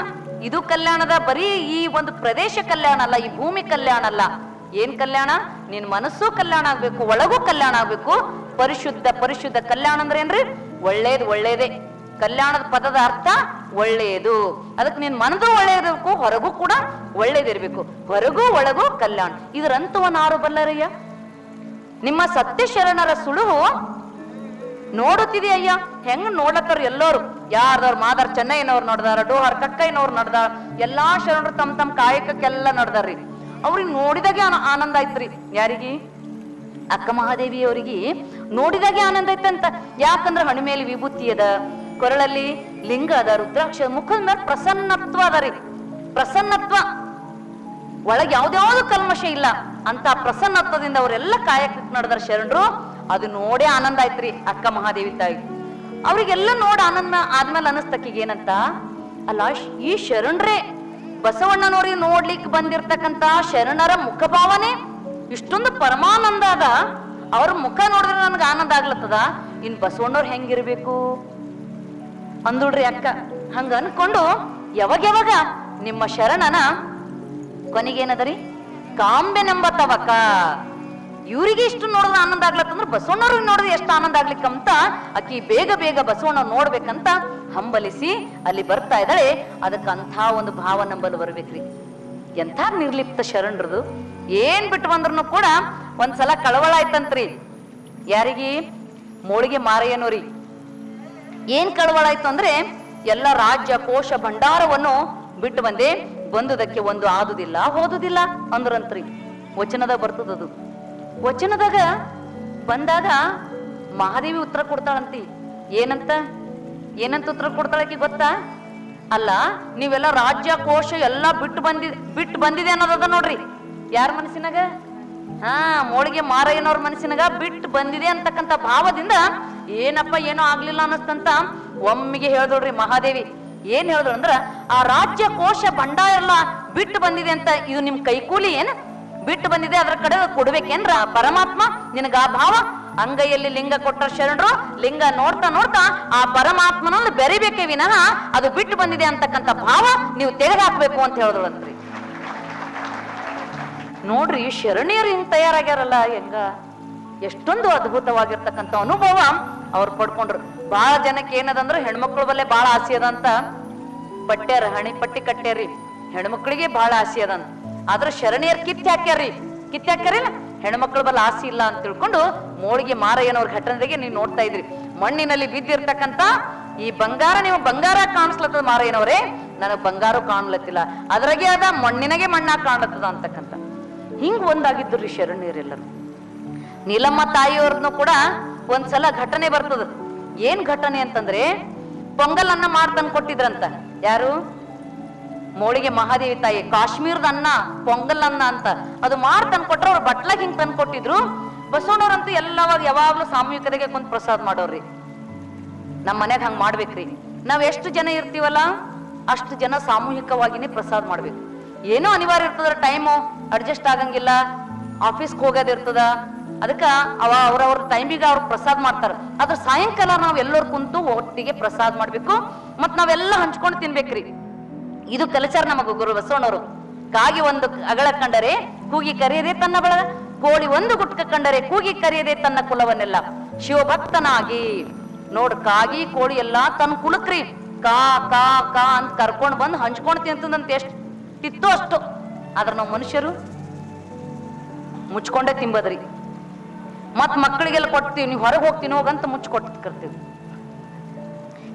ಇದು ಕಲ್ಯಾಣದ ಬರೀ ಈ ಒಂದು ಪ್ರದೇಶ ಕಲ್ಯಾಣ ಅಲ್ಲ, ಈ ಭೂಮಿ ಕಲ್ಯಾಣ ಅಲ್ಲ. ಏನ್ ಕಲ್ಯಾಣ? ನಿನ್ ಮನಸ್ಸು ಕಲ್ಯಾಣ ಆಗ್ಬೇಕು, ಒಳಗೂ ಕಲ್ಯಾಣ ಆಗ್ಬೇಕು. ಪರಿಶುದ್ಧ ಪರಿಶುದ್ಧ ಕಲ್ಯಾಣ ಅಂದ್ರೆ ಏನ್ರಿ? ಒಳ್ಳೇದ್ ಒಳ್ಳೇದೇ. ಕಲ್ಯಾಣದ ಪದದ ಅರ್ಥ ಒಳ್ಳೆಯದು ಅದಕ್ಕೆ ನಿನ್ ಮನದು ಒಳ್ಳೆಯದಿರ್ಬೇಕು ಹೊರಗೂ ಕೂಡ ಒಳ್ಳೇದಿರ್ಬೇಕು. ಹೊರಗೂ ಒಳಗೂ ಕಲ್ಯಾಣ. ಇದರಂತವನ್ನ ಆರು ಬಲ್ಲರಯ್ಯ? ನಿಮ್ಮ ಸತ್ಯ ಶರಣರ ಸುಳುವು ನೋಡುತ್ತಿದೆಯಯ್ಯ ಹೆಂಗ್ ನೋಡ್ಲತ್ತಾರ ಎಲ್ಲರು? ಯಾರ್ದವ್ರ ಮಾದಾರ್ ಚೆನ್ನೈನವ್ರು ನಡ್ದಾರ, ಡೋಹರ್ ಕಕ್ಕೈನವ್ರು ನಡ್ದಾರ, ಎಲ್ಲಾ ಶರಣರು ತಮ್ಮ ತಮ್ಮ ಕಾಯಕಕ್ಕೆಲ್ಲ ನಡ್ದಾರ್ರಿ. ಅವ್ರಿಗೆ ನೋಡಿದಾಗೆ ಆನ- ಆನಂದ ಆಯ್ತ್ರಿ. ಯಾರಿಗಿ? ಅಕ್ಕ ಮಹಾದೇವಿ ಅವರಿಗೆ ನೋಡಿದಾಗೆ ಆನಂದ ಐತಂತ ಯಾಕಂದ್ರ ಹಣಿಮೇಲಿ ವಿಭೂತಿ ಅದ, ಕೊರಳಲ್ಲಿ ಲಿಂಗ ಅದ, ರುದ್ರಾಕ್ಷ ಮುಖದ ಮೇಲೆ ಪ್ರಸನ್ನತ್ವ ಅದ ಪ್ರಸನ್ನತ್ವ. ಒಳಗೆ ಯಾವ್ದ್ಯಾವ್ದು ಕಲ್ಮಶ ಇಲ್ಲ. ಅಂತ ಪ್ರಸನ್ನತ್ವದಿಂದ ಅವರೆಲ್ಲ ಕಾಯಕ ನಡೆದಾರ ಶರಣರು. ಅದು ನೋಡೇ ಆನಂದ ಆಯ್ತ್ರಿ ಅಕ್ಕ ಮಹಾದೇವಿ ತಾಯಿ. ಅವ್ರಿಗೆಲ್ಲ ನೋಡ ಆನಂದ ಆದ್ಮೇಲೆ ಅನಸ್ತಕ್ಕಿಗೆ ಏನಂತ? ಅಲ್ಲ ಈ ಶರಣರೇ, ಬಸವಣ್ಣನವ್ರಿಗೆ ನೋಡ್ಲಿಕ್ಕೆ ಬಂದಿರ್ತಕ್ಕಂತ ಶರಣರ ಮುಖಭಾವನೆ ಇಷ್ಟೊಂದು ಪರಮಾನಂದ ಅದ. ಅವ್ರ ಮುಖ ನೋಡಿದ್ರೆ ನನ್ಗೆ ಆನಂದ ಆಗ್ಲತ್ತದ? ಇನ್ ಬಸವಣ್ಣವ್ರು ಹೆಂಗಿರ್ಬೇಕು? ಅಂದುಡ್ರಿ ಅಕ್ಕ, ಹಂಗ ಅನ್ಕೊಂಡು ಯಾವಾಗ ಯಾವಾಗ ನಿಮ್ಮ ಶರಣನ ಕೊನೆಗೇನದರಿ ಕಾಂಬೆ ತವಕ. ಇವ್ರಿಗೆ ಇಷ್ಟು ನೋಡಿದ್ರೆ ಆನಂದ ಆಗ್ಲತ್ತಂದ್ರೆ ಬಸವಣ್ಣವ್ರಿಗೆ ನೋಡಿದ್ರೆ ಎಷ್ಟು ಆನಂದ ಆಗ್ಲಿಕ್ಕಂತ ಆಕಿ ಬೇಗ ಬೇಗ ಬಸವಣ್ಣ ನೋಡ್ಬೇಕಂತ ಹಂಬಲಿಸಿ ಅಲ್ಲಿ ಬರ್ತಾ ಇದ್ದಾಳೆ. ಅದಕ್ಕೆ ಅಂಥ ಒಂದು ಭಾವ ನಂಬಲು ಬರ್ಬೇಕ್ರಿ. ಎಂಥ ನಿರ್ಲಿಪ್ತ ಶರಣರದು. ಏನ್ ಬಿಟ್ಟು ಬಂದ್ರು ಕೂಡ ಒಂದ್ಸಲ ಕಳವಳ ಆಯ್ತಂತ್ರಿ. ಯಾರಿಗಿ? ಮೋಳಿಗೆ ಮಾರಯ್ಯನೋರಿ. ಏನ್ ಕಳವಳ ಆಯ್ತು ಅಂದ್ರೆ ಎಲ್ಲ ರಾಜ್ಯ ಕೋಶ ಭಂಡಾರವನ್ನು ಬಿಟ್ಟು ಬಂದೆ. ಬಂದುದಕ್ಕೆ ಒಂದು ಆದುದಿಲ್ಲ, ಹೋದುದಿಲ್ಲ ಅಂದ್ರಂತ್ರಿ. ವಚನದ ಬರ್ತದದು. ವಚನದಾಗ ಬಂದಾಗ ಮಹಾದೇವಿ ಉತ್ತರ ಕೊಡ್ತಾಳಂತಿ. ಏನಂತ? ಏನಂತ ಉತ್ತರ ಕೊಡ್ತಾಳಕಿ ಗೊತ್ತಾ? ಅಲ್ಲ, ನೀವೆಲ್ಲ ರಾಜ್ಯ, ಕೋಶ ಎಲ್ಲ ಬಿಟ್ಟು ಬಂದಿ, ಬಿಟ್ಟು ಬಂದಿದೆ ಅನ್ನೋದದ ನೋಡ್ರಿ. ಯಾರ ಮನಸ್ಸಿನಾಗ? ಹಾ, ಮೋಳಿಗೆ ಮಾರಯ್ಯನವ್ರ ಮನಸ್ಸಿನಾಗ ಬಿಟ್ಟು ಬಂದಿದೆ ಅಂತಕ್ಕಂತ ಭಾವದಿಂದ ಏನಪ್ಪ, ಏನೋ ಆಗ್ಲಿಲ್ಲ ಅನ್ನಿಸ್ತಂತ ಒಮ್ಮಿಗೆ ಹೇಳ್ದೋಡ್ರಿ ಮಹಾದೇವಿ. ಏನ್ ಹೇಳಿದ್ರು ಅಂದ್ರ ಆ ರಾಜ್ಯ, ಕೋಶ ಬಂಡಾಯ ಎಲ್ಲ ಬಿಟ್ಟು ಬಂದಿದೆ ಅಂತ ಇದು ನಿಮ್ ಕೈಕೂಲಿ ಏನ್? ಬಿಟ್ಟು ಬಂದಿದೆ ಅದರ ಕಡೆ ಕೊಡ್ಬೇಕೇನ್ರ ಪರಮಾತ್ಮ, ನಿನಗ ಆ ಭಾವ? ಅಂಗೈಯಲ್ಲಿ ಲಿಂಗ ಕೊಟ್ಟ ಶರಣರು ಲಿಂಗ ನೋಡ್ತಾ ನೋಡ್ತಾ ಆ ಪರಮಾತ್ಮನನ್ನು ಬೆರಿಬೇಕೇ ವಿನಃ ಅದು ಬಿಟ್ಟು ಬಂದಿದೆ ಅಂತಕ್ಕಂಥ ಭಾವ ನೀವು ತೆಗೆದಾಕ್ಬೇಕು ಅಂತ ಹೇಳಿದ್ರಂತ್ರಿ ನೋಡ್ರಿ ಶರಣಿಯರು ಹಿಂಗ್ ತಯಾರಾಗ್ಯಾರಲ್ಲ, ಹೆಂಗ? ಎಷ್ಟೊಂದು ಅದ್ಭುತವಾಗಿರ್ತಕ್ಕಂಥ ಅನುಭವ ಅವ್ರು ಪಡ್ಕೊಂಡ್ರು. ಬಹಳ ಜನಕ್ಕೆ ಏನದಂದ್ರೆ ಹೆಣ್ಮಕ್ಳು ಬಲ್ಲೆ ಬಹಳ ಆಸೆ ಅದಂತ. ಪಟ್ಟ್ಯಾರ, ಹಣಿ ಪಟ್ಟಿ ಕಟ್ಟ್ಯಾರಿ. ಹೆಣ್ಮಕ್ಳಿಗೆ ಬಹಳ ಆಸೆ ಅದಂತ. ಆದ್ರ ಶರಣಿಯರ್ ಕಿತ್ತಿ ಹಾಕ್ಯಾರ್ರಿ ಕಿತ್ತಿ ಹಾಕ್ಯಾರಿಲ್ಲ ಹೆಣ್ಮಕ್ಳ ಬಲ್ಲ ಆಸೆ ಇಲ್ಲ ಅಂತ ತಿಳ್ಕೊಂಡು ಮೋಳಿಗೆ ಮಾರಯ್ಯನವ್ರ ಘಟನೆಗೆ ನೀವು ನೋಡ್ತಾ ಇದ್ರಿ. ಮಣ್ಣಿನಲ್ಲಿ ಬಿದ್ದಿರ್ತಕ್ಕಂತ ಈ ಬಂಗಾರ, ನೀವು ಬಂಗಾರ ಕಾಣಿಸ್ಲತ್ತದ ಮಾರಯ್ಯನವರೇ ನನಗೆ ಬಂಗಾರ ಕಾಣ್ಲತ್ತಿಲ್ಲ. ಅದ್ರಾಗೆ ಅದ ಮಣ್ಣಿನಾಗೆ ಮಣ್ಣ ಕಾಣ್ಲತ್ತದ ಅಂತಕ್ಕಂತ ಹಿಂಗ್ ಒಂದಾಗಿದ್ದು ರೀ ಶರಣೀಯರೆಲ್ಲರೂ. ನೀಲಮ್ಮ ತಾಯಿಯವ್ರನ್ನು ಕೂಡ ಒಂದ್ಸಲ ಘಟನೆ ಬರ್ತದ. ಏನ್ ಘಟನೆ ಅಂತಂದ್ರೆ, ಪೊಂಗಲನ್ನ ಮಾಡ್ತಂದ್ ಕೊಟ್ಟಿದ್ರಂತ. ಯಾರು? ಮೋಳಿಗೆ ಮಹಾದೇವಿ ತಾಯಿ ಕಾಶ್ಮೀರದ ಅನ್ನ ಪೊಂಗಲ್ ಅನ್ನ ಅಂತ. ಅದು ಮಾರು ತಂದು ಕೊಟ್ರೆ, ಅವ್ರು ಬಟ್ಲಾಗ ಹಿಂಗ್ ತಂದು ಕೊಟ್ಟಿದ್ರು. ಬಸವಣ್ಣವ್ರಂತೂ ಎಲ್ಲವಾಗ ಯಾವಾಗ್ಲೂ ಸಾಮೂಹಿಕತೆಗೆ ಕುಂತ್ ಪ್ರಸಾದ ಮಾಡೋರಿ ನಮ್ಮ ಮನ್ಯಾಗ ಹಂಗ್ ಮಾಡ್ಬೇಕ್ರಿ. ನಾವ್ ಎಷ್ಟು ಜನ ಇರ್ತೀವಲ್ಲ, ಅಷ್ಟು ಜನ ಸಾಮೂಹಿಕವಾಗಿನೇ ಪ್ರಸಾದ ಮಾಡ್ಬೇಕು. ಏನೋ ಅನಿವಾರ್ಯ ಇರ್ತದ ಟೈಮು ಅಡ್ಜಸ್ಟ್ ಆಗಂಗಿಲ್ಲ ಆಫೀಸ್ಗೆ ಹೋಗೋದ್ ಇರ್ತದ. ಅದಕ್ಕ ಅವ ಅವ್ರವ್ರ ಟೈಮಿಗೆ ಅವ್ರು ಪ್ರಸಾದ ಮಾಡ್ತಾರೆ. ಆದ್ರೆ ಸಾಯಂಕಾಲ ನಾವ್ ಎಲ್ಲರೂ ಕುಂತು ಒಟ್ಟಿಗೆ ಪ್ರಸಾದ ಮಾಡ್ಬೇಕು. ಮತ್ ನಾವೆಲ್ಲ ಹಂಚ್ಕೊಂಡು ತಿನ್ಬೇಕ್ರಿ. ಇದು ಕಲಿಚಾರ ನಮಗ ಗುರು ಬಸವಣ್ಣವರು. ಕಾಗಿ ಒಂದು ಅಗಳ ಕಂಡರೆ ಕೂಗಿ ಕರೆಯದೆ ತನ್ನ ಬಳಗ. ಕೋಳಿ ಒಂದು ಗುಟ್ಕ ಕಂಡರೆ ಕೂಗಿ ಕರೆಯದೆ ತನ್ನ ಕುಲವನ್ನೆಲ್ಲ. ಶಿವಭಕ್ತನಾಗಿ. ನೋಡ್, ಕಾಗಿ, ಕೋಳಿ ಎಲ್ಲಾ ತನ್ನ ಕುಲಕ್ರಿ. ಕಾ ಕಾ ಕಾ ಅಂತ ಕರ್ಕೊಂಡ್ ಬಂದು ಹಂಚ್ಕೊಂಡ್ ತಿಂತದಂತ ಎಷ್ಟಿತ್ತು ಅಷ್ಟು. ಆದ್ರ ನಾವು ಮನುಷ್ಯರು ಮುಚ್ಕೊಂಡೇ ತಿಂಬದ್ರಿ. ಮತ್ ಮಕ್ಕಳಿಗೆಲ್ಲ ಕೊಡ್ತೀವಿ ನೀವು ಹೊರಗೆ ಹೋಗ್ತೀನಿ ಹೋಗಂತ ಮುಚ್ಚಿ ಕೊಟ್ಟು ಕರ್ತೀವಿ.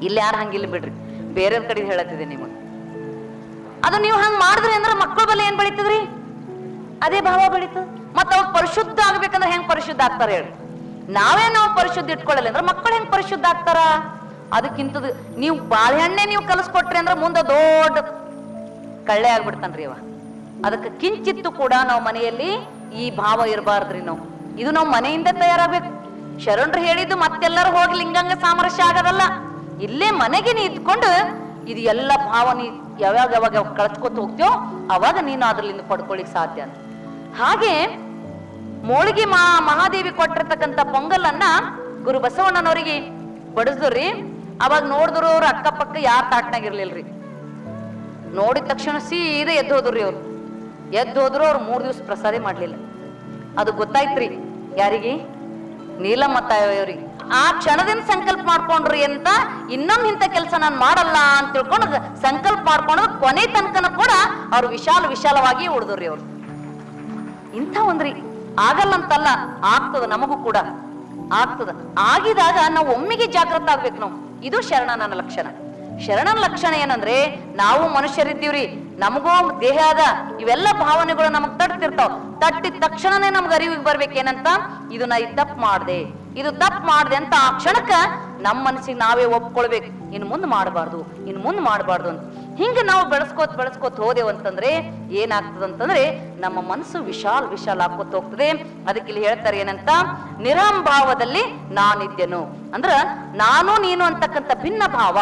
ಇಲ್ಲಿ ಯಾರು ಹಂಗಿಲ್ಲ ಬಿಡ್ರಿ. ಬೇರೆ ಕಡೆ ಹೇಳತ್ತಿದೆ ನಿಮಗೆ. ಅದು ನೀವು ಹಂಗ್ ಮಾಡಿದ್ರಿ ಅಂದ್ರೆ ಮಕ್ಕಳ ಬಲ್ಲ ಏನ್ ಬೆಳೀತದ್ರಿ? ಅದೇ ಭಾವ ಬೆಳೀತದ ಮತ್ತ ಅವ್ರು ಪರಿಶುದ್ಧ ಆಗ್ಬೇಕಂದ್ರೆ ಹೆಂಗ್ ಪರಿಶುದ್ಧ ಆಗ್ತಾರ ಹೇಳಿ ನಾವೇ ನಾವು ಪರಿಶುದ್ಧ ಇಟ್ಕೊಳ್ಳಲ್ಲ ಅಂದ್ರೆ ಮಕ್ಕಳು ಹೆಂಗ್ ಪರಿಶುದ್ಧ ಆಗ್ತಾರ? ಅದಕ್ಕಿಂತ ನೀವು ಬಾಳೆಹಣ್ಣೆ ನೀವು ಕಲಿಸ್ಕೊಟ್ರಿ ಅಂದ್ರೆ ಮುಂದೆ ದೊಡ್ಡ ಕಳ್ಳೆ ಆಗ್ಬಿಡ್ತಾನ್ರಿ ಅವ. ಅದಕ್ಕೆ ಕಿಂಚಿತ್ತು ಕೂಡ ನಾವು ಮನೆಯಲ್ಲಿ ಈ ಭಾವ ಇರಬಾರ್ದ್ರಿ ನಾವು. ಇದು ನಾವು ಮನೆಯಿಂದ ತಯಾರಾಗ್ಬೇಕು. ಶರಣರು ಹೇಳಿದ್ದು ಮತ್ತೆಲ್ಲರೂ ಹೋಗಿ ಲಿಂಗಾಂಗ ಸಾಮರಸ್ಯ ಆಗದಲ್ಲ. ಇಲ್ಲೇ ಮನೆಗೆ ನೀ ಇದು ಎಲ್ಲ ಭಾವನೆ ಯಾವಾಗ ಯಾವಾಗ ಕಳ್ಸ್ಕೊತ ಹೋಗ್ತೀಯೋ ಅವಾಗ ನೀನು ಅದ್ರಲ್ಲಿಂದ ಪಡ್ಕೊಳ್ಳಿಕ್ ಸಾಧ್ಯ ಅಂತ. ಹಾಗೆ ಮೋಳಿಗೆ ಮಾ ಮಹಾದೇವಿ ಕೊಟ್ಟಿರ್ತಕ್ಕಂಥ ಪೊಂಗಲನ್ನ ಗುರು ಬಸವಣ್ಣನವರಿಗೆ ಬಡಿಸಿದ್ರಿ, ಅವಾಗ ನೋಡಿದ್ರು ಅವ್ರ ಅಕ್ಕಪಕ್ಕ ಯಾರ ತಾಟ್ನಾಗಿರ್ಲಿಲ್ರಿ ನೋಡಿದ ತಕ್ಷಣ ಸೀದಾ ಎದ್ದು ಹೋದ್ರಿ ಅವ್ರು. ಎದ್ದು ಹೋದ್ರು ಅವ್ರು ಮೂರು ದಿವಸ ಪ್ರಸಾದೇ ಮಾಡಲಿಲ್ಲ. ಅದು ಗೊತ್ತಾಯ್ತ್ರಿ ಯಾರಿಗೆ? ನೀಲಮ್ಮ ತಾಯಿಯವ್ರಿಗೆ. ಆ ಕ್ಷಣದಿಂದ ಸಂಕಲ್ಪ ಮಾಡ್ಕೊಂಡ್ರಿ ಅಂತ ಇನ್ನೊಮ್ಮೆ ಇಂಥ ಕೆಲಸ ನಾನು ಮಾಡಲ್ಲ ಅಂತ ತಿಳ್ಕೊಂಡು ಸಂಕಲ್ಪ ಮಾಡ್ಕೊಂಡ್ರೆ ಕೊನೆ ತನಕನ ಕೂಡ ಅವ್ರು ವಿಶಾಲ ವಿಶಾಲವಾಗಿ ಉಳಿದ್ರಿ ಅವ್ರು. ಇಂಥ ಒಂದ್ರಿ ಆಗಲ್ಲ ಅಂತಲ್ಲ ಆಗ್ತದ ನಮಗೂ ಕೂಡ. ಆಗ್ತದ. ಆಗಿದಾಗ ನಾವು ಒಮ್ಮೆಗೆ ಜಾಗೃತ ಆಗ್ಬೇಕು ನಾವು. ಇದು ಶರಣನ ಲಕ್ಷಣ. ಶರಣನ ಲಕ್ಷಣ ಏನಂದ್ರೆ, ನಾವು ಮನುಷ್ಯರಿದ್ದೀವ್ರಿ, ನಮಗೂ ದೇಹ ಅದ ಇವೆಲ್ಲ ಭಾವನೆಗಳು ನಮಗ್ ತಟ್ತಿರ್ತಾವ. ತಟ್ಟಿದ ತಕ್ಷಣನೇ ನಮ್ಗೆ ಅರಿವಿಗೆ ಬರ್ಬೇಕೇನಂತ, ಇದು ನಾ ತಪ್ಪು ಮಾಡ್ದೆ. ಇದು ತಪ್ಪು ಮಾಡಿದೆ ಅಂತ ಆ ಕ್ಷಣಕ್ಕ ನಮ್ಮ ಮನಸ್ಸಿಗೆ ನಾವೇ ಒಪ್ಕೊಳ್ಬೇಕು. ಇನ್ ಮುಂದ್ ಮಾಡಬಾರ್ದು ಇನ್ ಮುಂದ್ ಮಾಡಬಾರ್ದು ಅಂತ. ಹಿಂಗ ನಾವು ಬೆಳೆಸ್ಕೋತ್ ಬೆಳೆಸ್ಕೋತ್ ಹೋದೆವು ಅಂತಂದ್ರೆ ಏನಾಗ್ತದ ಅಂತಂದ್ರೆ ನಮ್ಮ ಮನಸ್ಸು ವಿಶಾಲ್ ವಿಶಾಲ ಆಕೋತ ಹೋಗ್ತದೆ. ಅದಕ್ಕೆ ಇಲ್ಲಿ ಹೇಳ್ತಾರೆ ಏನಂತ? ನಿರಂಭಾವದಲ್ಲಿ ನಾನಿದ್ದೆನು. ಅಂದ್ರ ನಾನು ನೀನು ಅಂತಕ್ಕಂಥ ಭಿನ್ನ ಭಾವ.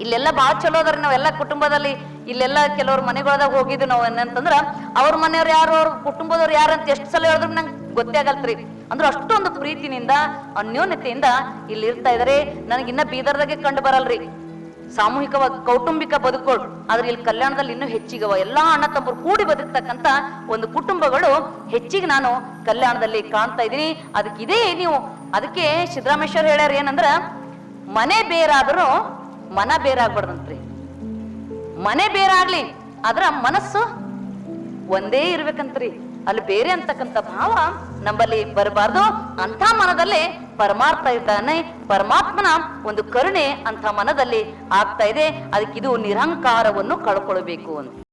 ಇಲ್ಲೆಲ್ಲ ಭಾಳ ಚಲೋ ಅದ್ರಿ ನಾವೆಲ್ಲ ಕುಟುಂಬದಲ್ಲಿ. ಇಲ್ಲೆಲ್ಲ ಕೆಲವ್ರ ಮನೆಗಳದಾಗ ಹೋಗಿದ್ವಿ ನಾವು ಏನಂತಂದ್ರ, ಅವ್ರ ಮನೆಯವ್ರು ಯಾರು, ಅವ್ರ ಕುಟುಂಬದವ್ರು ಯಾರು ಅಂತ ಎಷ್ಟು ಸಲ ಹೇಳಿದ್ರು ನಂಗೆ ಗೊತ್ತೇ ಆಗಲ್ತ್ರಿ. ಅಂದ್ರೆ ಅಷ್ಟೊಂದು ಪ್ರೀತಿನಿಂದ, ಅನ್ಯೋನ್ಯತೆಯಿಂದ ಇಲ್ಲಿ ಇರ್ತಾ ಇದಾರೆ. ನನಗೆ ಇನ್ನ ಬೀದರ್ದಾಗೆ ಕಂಡು ಬರಲ್ರಿ. ಸಾಮೂಹಿಕವಾಗಿ, ಕೌಟುಂಬಿಕ ಬದುಕೋಳು ಆದ್ರೆ ಇಲ್ಲಿ ಕಲ್ಯಾಣದಲ್ಲಿ ಇನ್ನೂ ಹೆಚ್ಚಿಗವ. ಎಲ್ಲಾ ಅಣ್ಣ ತಮ್ಮರು ಕೂಡಿ ಬದುಕ್ತಕ್ಕಂತ ಒಂದು ಕುಟುಂಬಗಳು ಹೆಚ್ಚಿಗೆ ನಾನು ಕಲ್ಯಾಣದಲ್ಲಿ ಕಾಣ್ತಾ ಇದ್ದೀನಿ. ಅದಕ್ಕೆ ಇದೇ ನೀವು, ಅದಕ್ಕೆ ಸಿದ್ದರಾಮೇಶ್ವರ್ ಹೇಳ್ಯಾರ ಏನಂದ್ರ, ಮನೆ ಬೇರಾದರೂ ಮನ ಬೇರಾಗ್ಬಾರ್ದಂತ್ರಿ ಮನೆ ಬೇರಾಗ್ಲಿ ಆದ್ರ ಮನಸ್ಸು ಒಂದೇ ಇರ್ಬೇಕಂತ್ರಿ. ಅಲ್ಲಿ ಬೇರೆ ಅಂತಕ್ಕಂಥ ಭಾವ ನಮ್ಮಲ್ಲಿ ಬರಬಾರ್ದು. ಅಂತ ಮನದಲ್ಲಿ ಪರಮಾರ್ಥ ಇದ್ದಾನೆ. ಪರಮಾತ್ಮನ ಒಂದು ಕರುಣೆ ಅಂತ ಮನದಲ್ಲಿ ಆಗ್ತಾ ಇದೆ. ಅದಕ್ಕಿದು ನಿರಂಕಾರವನ್ನು ಕಳ್ಕೊಳ್ಬೇಕು ಅಂತ.